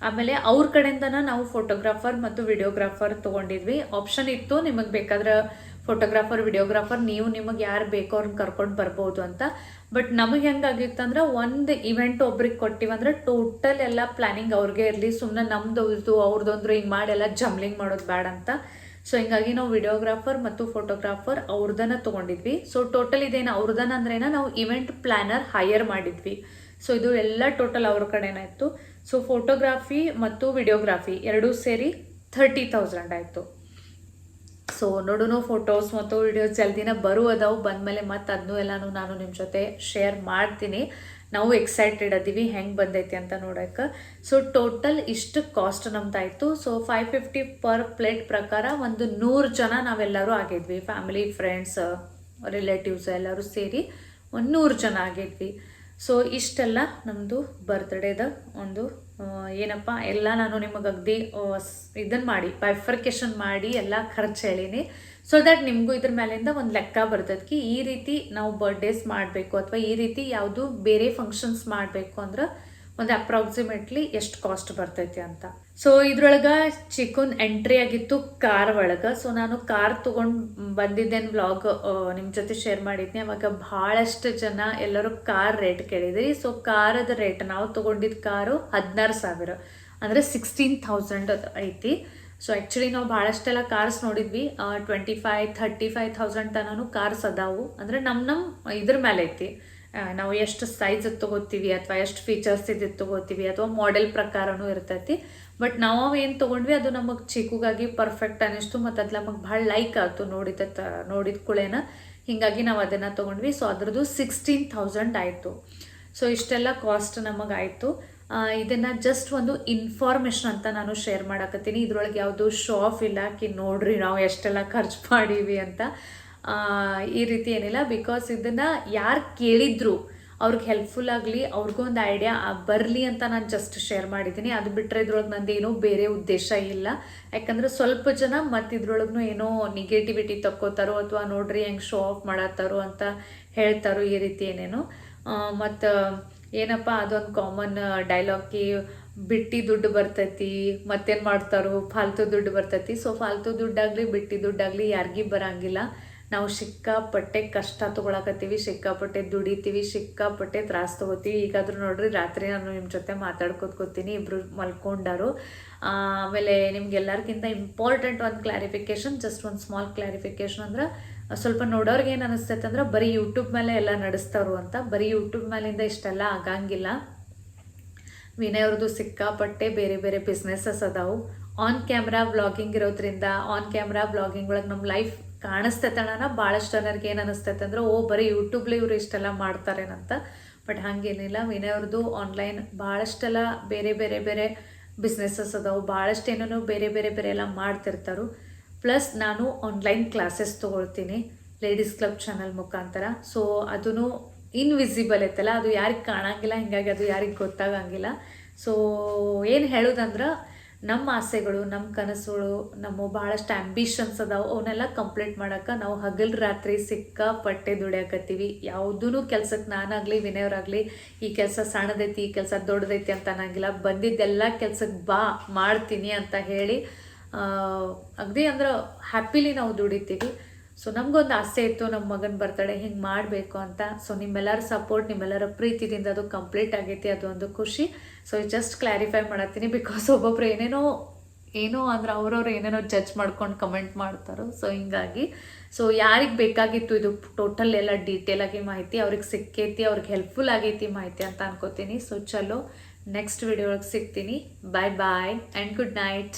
ಆಮೇಲೆ ಅವ್ರ ಕಡೆಯಿಂದನ ನಾವು ಫೋಟೋಗ್ರಾಫರ್ ಮತ್ತು ವಿಡಿಯೋಗ್ರಾಫರ್ ತೊಗೊಂಡಿದ್ವಿ. ಆಪ್ಷನ್ ಇತ್ತು, ನಿಮಗೆ ಬೇಕಾದ್ರೆ ಫೋಟೋಗ್ರಾಫರ್ ವಿಡಿಯೋಗ್ರಾಫರ್ ನೀವು ನಿಮಗೆ ಯಾರು ಬೇಕೋ ಅವ್ರನ್ನ ಕರ್ಕೊಂಡು ಬರ್ಬೋದು ಅಂತ. ಬಟ್ ನಮಗೆ ಹೆಂಗಾಗಿತ್ತು ಅಂದ್ರೆ ಒಂದು ಇವೆಂಟ್ ಒಬ್ರಿಗೆ ಕೊಟ್ಟಿವಂದ್ರೆ ಟೋಟಲ್ ಎಲ್ಲ ಪ್ಲಾನಿಂಗ್ ಅವ್ರಿಗೆ ಇರಲಿ ಸುಮ್ಮನೆ ನಮ್ದು ಇದು ಅವ್ರದ್ದೊಂದ್ರು ಹಿಂಗೆ ಮಾಡಿ ಎಲ್ಲ ಜಂಬ್ಲಿಂಗ್ ಮಾಡೋದು ಬೇಡ ಅಂತ. ಸೊ ಹಿಂಗಾಗಿ ನಾವು ವಿಡಿಯೋಗ್ರಾಫರ್ ಮತ್ತು ಫೋಟೋಗ್ರಾಫರ್ ಅವ್ರದನ್ನ ತೊಗೊಂಡಿದ್ವಿ. ಸೊ ಟೋಟಲ್ ಇದೇನು ಅವ್ರದನ್ನ ಅಂದ್ರೇನ ನಾವು ಇವೆಂಟ್ ಪ್ಲ್ಯಾನರ್ ಹೈಯರ್ ಮಾಡಿದ್ವಿ. ಸೊ ಇದು ಎಲ್ಲ ಟೋಟಲ್ ಅವ್ರ ಇತ್ತು. ಸೊ ಫೋಟೋಗ್ರಾಫಿ ಮತ್ತು ವಿಡಿಯೋಗ್ರಾಫಿ ಎರಡೂ ಸೇರಿ ಥರ್ಟಿ ತೌಸಂಡ್ ಆಯಿತು. ಸೊ ನೋಡೋಣ ಫೋಟೋಸ್ ಮತ್ತು ವಿಡಿಯೋಸ್ ಜಲ್ದಿನ ಅದಾವು ಬಂದಮೇಲೆ ಮತ್ತೆ ಅದನ್ನೂ ಎಲ್ಲಾನು ನಾನು ನಿಮ್ಮ ಜೊತೆ ಶೇರ್ ಮಾಡ್ತೀನಿ. ನಾವು ಎಕ್ಸೈಟೆಡ್ ಅದೀವಿ, ಹೆಂಗೆ ಬಂದೈತಿ ಅಂತ ನೋಡೋಕೆ. ಸೊ ಟೋಟಲ್ ಇಷ್ಟು cost ನಮ್ದಾಯಿತು. So five fifty per plate ಪ್ರಕಾರ ಒಂದು ನೂರು ಜನ ನಾವೆಲ್ಲರೂ ಆಗಿದ್ವಿ. ಫ್ಯಾಮಿಲಿ ಫ್ರೆಂಡ್ಸ್ ರಿಲೇಟಿವ್ಸ್ ಎಲ್ಲರೂ ಸೇರಿ ಒಂದು ನೂರು ಜನ ಆಗಿದ್ವಿ. ಸೊ ಇಷ್ಟೆಲ್ಲ ನಮ್ಮದು ಬರ್ತ್ಡೇದ ಒಂದು ಏನಪ್ಪ, ಎಲ್ಲ ನಾನು ನಿಮಗೆ ಅಗದಿ ಇದನ್ನು ಮಾಡಿ ಬೈಫರ್ಕೇಶನ್ ಮಾಡಿ ಎಲ್ಲ ಖರ್ಚು ಹೇಳೀನಿ. ಸೊ ದಟ್ ನಿಮಗೂ ಇದ್ರ ಮೇಲಿಂದ ಒಂದು ಲೆಕ್ಕ ಬರ್ತದಕ್ಕೆ ಈ ರೀತಿ ನಾವು ಬರ್ಡೇಸ್ ಮಾಡಬೇಕು ಅಥವಾ ಈ ರೀತಿ ಯಾವುದು ಬೇರೆ ಫಂಕ್ಷನ್ಸ್ ಮಾಡಬೇಕು ಅಂದ್ರೆ ಒಂದು ಅಪ್ರಾಕ್ಸಿಮೇಟ್ಲಿ ಎಷ್ಟು ಕಾಸ್ಟ್ ಬರ್ತೈತಿ ಅಂತ. ಸೊ ಇದ್ರೊಳಗೆ ಚಿಕನ್ ಎಂಟ್ರಿ ಆಗಿತ್ತು ಕಾರ್ ಒಳಗೆ. ಸೊ ನಾನು ಕಾರ್ ತೊಗೊಂಡು ಬಂದಿದ್ದೇನೆ ವ್ಲಾಗ್ ನಿಮ್ಮ ಜೊತೆ ಶೇರ್ ಮಾಡಿದ್ನಿ. ಅವಾಗ ಭಾಳಷ್ಟು ಜನ ಎಲ್ಲರೂ ಕಾರ್ ರೇಟ್ ಕೇಳಿದ್ರಿ. ಸೊ ಕಾರದ ರೇಟ್ ನಾವು ತೊಗೊಂಡಿದ್ದ ಕಾರು ಹದಿನಾರು ಸಾವಿರ. ಅಂದರೆ ಸಿಕ್ಸ್ಟೀನ್ ಥೌಸಂಡ್ ಐತಿ. ಸೊ ಆ್ಯಕ್ಚುಲಿ ನಾವು ಭಾಳಷ್ಟೆಲ್ಲ ಕಾರ್ಸ್ ನೋಡಿದ್ವಿ. Twenty five thirty five thousand ತನೂ cars ಅದಾವು. ಅಂದರೆ ನಮ್ಮ ನಮ್ಮ ಇದ್ರ ಮೇಲೆ ಐತಿ. ನಾವು ಎಷ್ಟು ಸೈಜ್ ತೊಗೋತೀವಿ ಅಥವಾ ಎಷ್ಟು ಫೀಚರ್ಸ್ ಇದ್ದು ತೊಗೋತೀವಿ, ಅಥವಾ ಮಾಡೆಲ್ ಪ್ರಕಾರನೂ ಇರ್ತೈತಿ. ಬಟ್ ನಾವು ಏನು ತೊಗೊಂಡ್ವಿ, ಅದು ನಮಗೆ ಚಿಕ್ಕಗಾಗಿ ಪರ್ಫೆಕ್ಟ್ ಅನ್ನಿಸ್ತು, ಮತ್ತು ಅದು ನಮಗೆ ಭಾಳ ಲೈಕ್ ಆಯ್ತು ನೋಡಿದ ನೋಡಿದ ಕೂಡೇನ ಹೀಗಾಗಿ ನಾವು ಅದನ್ನು ತೊಗೊಂಡ್ವಿ. ಸೊ ಅದ್ರದ್ದು ಸಿಕ್ಸ್ಟೀನ್ ಥೌಸಂಡ್ ಆಯಿತು. ಸೊ ಇಷ್ಟೆಲ್ಲ ಕಾಸ್ಟ್ ನಮಗಾಯಿತು ಇದನ್ನು ಜಸ್ಟ್ ಒಂದು ಇನ್ಫಾರ್ಮೇಷನ್ ಅಂತ ನಾನು ಶೇರ್ ಮಾಡಕತ್ತೀನಿ. ಇದ್ರೊಳಗೆ ಯಾವುದು ಶಾಫ್ ಇಲ್ಲ. ಕಿ ನೋಡ್ರಿ, ನಾವು ಎಷ್ಟೆಲ್ಲ ಖರ್ಚು ಮಾಡೀವಿ ಅಂತ. ಈ ರೀತಿ ಏನಿಲ್ಲ ಬಿಕಾಸ್ ಇದನ್ನು ಯಾರು ಕೇಳಿದ್ರು ಅವ್ರಿಗೆ ಹೆಲ್ಪ್ಫುಲ್ ಆಗಲಿ, ಅವ್ರಿಗೂ ಒಂದು ಐಡಿಯಾ ಬರಲಿ ಅಂತ ನಾನು ಜಸ್ಟ್ ಶೇರ್ ಮಾಡಿದ್ದೀನಿ ಅದು ಬಿಟ್ಟರೆ ಇದ್ರೊಳಗೆ ನಂದು ಏನೋ ಬೇರೆ ಉದ್ದೇಶ ಇಲ್ಲ. ಯಾಕಂದರೆ ಸ್ವಲ್ಪ ಜನ ಮತ್ತು ಇದ್ರೊಳಗೂ ಏನೋ ನೆಗೆಟಿವಿಟಿ ತಕ್ಕೋತಾರೋ ಅಥವಾ ನೋಡ್ರಿ ಹೆಂಗೆ ಶೋ ಆಫ್ ಮಾಡತ್ತಾರೋ ಅಂತ ಹೇಳ್ತಾರೋ ಈ ರೀತಿ ಏನೇನೋ. ಮತ್ತು ಏನಪ್ಪ, ಅದೊಂದು ಕಾಮನ್ ಡೈಲಾಗಿ ಬಿಟ್ಟಿ ದುಡ್ಡು ಬರ್ತೈತಿ, ಮತ್ತೇನು ಮಾಡ್ತಾರೋ, ಫಾಲ್ತು ದುಡ್ಡು ಬರ್ತೈತಿ. ಸೊ ಫಾಲ್ತು ದುಡ್ಡಾಗಲಿ ಬಿಟ್ಟಿ ದುಡ್ಡಾಗಲಿ ಯಾರಿಗೂ ಬರಂಗಿಲ್ಲ. ನಾವು ಸಿಕ್ಕಾಪಟ್ಟೆ ಕಷ್ಟ ತೊಗೊಳಕತ್ತೀವಿ, ಸಿಕ್ಕಾಪಟ್ಟೆ ದುಡಿತೀವಿ, ಸಿಕ್ಕಾಪಟ್ಟೆ ತ್ರಾಸ ತೊಗೋತೀವಿ. ಈಗಾದರೂ ನೋಡ್ರಿ ರಾತ್ರಿ ನಾನು ನಿಮ್ಮ ಜೊತೆ ಮಾತಾಡ್ಕೊತ್ಕೋತೀನಿ ಇಬ್ಬರು ಮಲ್ಕೊಂಡಾರು. ಆಮೇಲೆ ನಿಮ್ಗೆಲ್ಲರಿಗಿಂತ ಇಂಪಾರ್ಟೆಂಟ್ ಒಂದು ಕ್ಲಾರಿಫಿಕೇಶನ್ ಜಸ್ಟ್ ಒಂದು ಸ್ಮಾಲ್ ಕ್ಲಾರಿಫಿಕೇಶನ್ ಅಂದ್ರೆ, ಸ್ವಲ್ಪ ನೋಡೋರ್ಗೆ ಏನು ಅನಿಸ್ತೈತೆ ಅಂದ್ರೆ, ಬರೀ ಯೂಟ್ಯೂಬ್ ಮೇಲೆ ಎಲ್ಲ ನಡೆಸ್ತಾರು ಅಂತ. ಬರೀ ಯೂಟ್ಯೂಬ್ ಮೇಲಿಂದ ಇಷ್ಟೆಲ್ಲ ಆಗಂಗಿಲ್ಲ. ವಿನಯ್ ಅವ್ರದ್ದು ಸಿಕ್ಕಾಪಟ್ಟೆ ಬೇರೆ ಬೇರೆ ಬಿಸ್ನೆಸಸ್ ಅದಾವು. ಆನ್ ಕ್ಯಾಮ್ರಾ ವ್ಲಾಗಿಂಗ್ ಇರೋದ್ರಿಂದ ಆನ್ ಕ್ಯಾಮ್ರಾ ವ್ಲಾಗಿಂಗ್ ಒಳಗೆ ನಮ್ಮ ಲೈಫ್ ಕಾಣಿಸ್ತೈತಣ್ಣ ಭಾಳಷ್ಟು ಜನರಿಗೆ ಏನು ಅನಿಸ್ತೈತೆ ಅಂದ್ರೆ, ಓ, ಬರೀ ಯೂಟ್ಯೂಬ್ಲಿ ಇವರು ಇಷ್ಟೆಲ್ಲ ಮಾಡ್ತಾರೇನಂತ. ಬಟ್ ಹಾಗೇನಿಲ್ಲ. ವಿನಯ್ ಅವ್ರದ್ದು ಆನ್ಲೈನ್ ಭಾಳಷ್ಟೆಲ್ಲ ಬೇರೆ ಬೇರೆ ಬೇರೆ ಬಿಸ್ನೆಸಸ್ ಅದಾವೆ. ಭಾಳಷ್ಟು ಏನೋ ಬೇರೆ ಬೇರೆ ಬೇರೆ ಎಲ್ಲ ಮಾಡ್ತಿರ್ತಾರೆ. ಪ್ಲಸ್ ನಾನು ಆನ್ಲೈನ್ ಕ್ಲಾಸಸ್ ತೊಗೊಳ್ತೀನಿ ಲೇಡೀಸ್ ಕ್ಲಬ್ ಚಾನಲ್ ಮುಖಾಂತರ. ಸೊ ಅದೂ ಇನ್ವಿಸಿಬಲ್ ಐತಲ್ಲ, ಅದು ಯಾರಿಗೆ ಕಾಣಂಗಿಲ್ಲ, ಹಿಂಗಾಗಿ ಅದು ಯಾರಿಗೆ ಗೊತ್ತಾಗಂಗಿಲ್ಲ. ಸೊ ಏನು ಹೇಳೋದಂದ್ರೆ ನಮ್ಮ ಆಸೆಗಳು, ನಮ್ಮ ಕನಸುಗಳು, ನಮ್ಮ ಭಾಳಷ್ಟು ಆ್ಯಂಬಿಷನ್ಸ್ ಅದಾವೆ, ಅವನ್ನೆಲ್ಲ ಕಂಪ್ಲೀಟ್ ಮಾಡೋಕೆ ನಾವು ಹಗಲು ರಾತ್ರಿ ಸಿಕ್ಕಾಪಟ್ಟೆ ದುಡಿಯಾಕತ್ತೀವಿ. ಯಾವುದೂ ಕೆಲ್ಸಕ್ಕೆ ನಾನಾಗಲಿ, ವಿನಯವ್ರಾಗಲಿ, ಈ ಕೆಲಸ ಸಣ್ಣದೈತಿ, ಈ ಕೆಲಸ ದೊಡ್ಡದೈತಿ ಅಂತ ಅನ್ನಂಗಿಲ್ಲ. ಬಂದಿದ್ದೆಲ್ಲ ಕೆಲ್ಸಕ್ಕೆ ಬಾ, ಮಾಡ್ತೀನಿ ಅಂತ ಹೇಳಿ ಅಗದಿ ಅಂದ್ರೆ ಹ್ಯಾಪಿಲಿ ನಾವು ದುಡಿತೀವಿ. ಸೊ ನಮಗೊಂದು ಆಸೆ ಇತ್ತು, ನಮ್ಮ ಮಗನ ಬರ್ತಡೆ ಹಿಂಗೆ ಮಾಡಬೇಕು ಅಂತ. ಸೊ ನಿಮ್ಮೆಲ್ಲರ ಸಪೋರ್ಟ್ ನಿಮ್ಮೆಲ್ಲರ ಪ್ರೀತಿದಿಂದ ಅದು ಕಂಪ್ಲೀಟ್ ಆಗೈತಿ, ಅದು ಒಂದು ಖುಷಿ. ಸೊ ಜಸ್ಟ್ ಕ್ಲಾರಿಫೈ ಮಾಡತ್ತೀನಿ ಬಿಕಾಸ್ <laughs> ಒಬ್ಬೊಬ್ರು ಏನೇನೋ, ಏನೋ ಅಂದ್ರೆ ಅವ್ರವ್ರು ಏನೇನೋ ಜಡ್ಜ್ ಮಾಡ್ಕೊಂಡು ಕಮೆಂಟ್ ಮಾಡ್ತಾರೋ. ಸೊ ಹಿಂಗಾಗಿ ಸೊ ಯಾರಿಗೆ ಬೇಕಾಗಿತ್ತು ಇದು ಟೋಟಲ್ ಎಲ್ಲ ಡೀಟೇಲ್ ಆಗಿ ಮಾಹಿತಿ, ಅವ್ರಿಗೆ ಸಿಕ್ಕೈತಿ, ಅವ್ರಿಗೆ ಹೆಲ್ಪ್ಫುಲ್ ಆಗೈತಿ ಮಾಹಿತಿ ಅಂತ ಅನ್ಕೋತೀನಿ. ಸೊ ಚಲೋ ನೆಕ್ಸ್ಟ್ ವಿಡಿಯೋ ಒಳಗೆ ಸಿಗ್ತೀನಿ. Bye bye and good night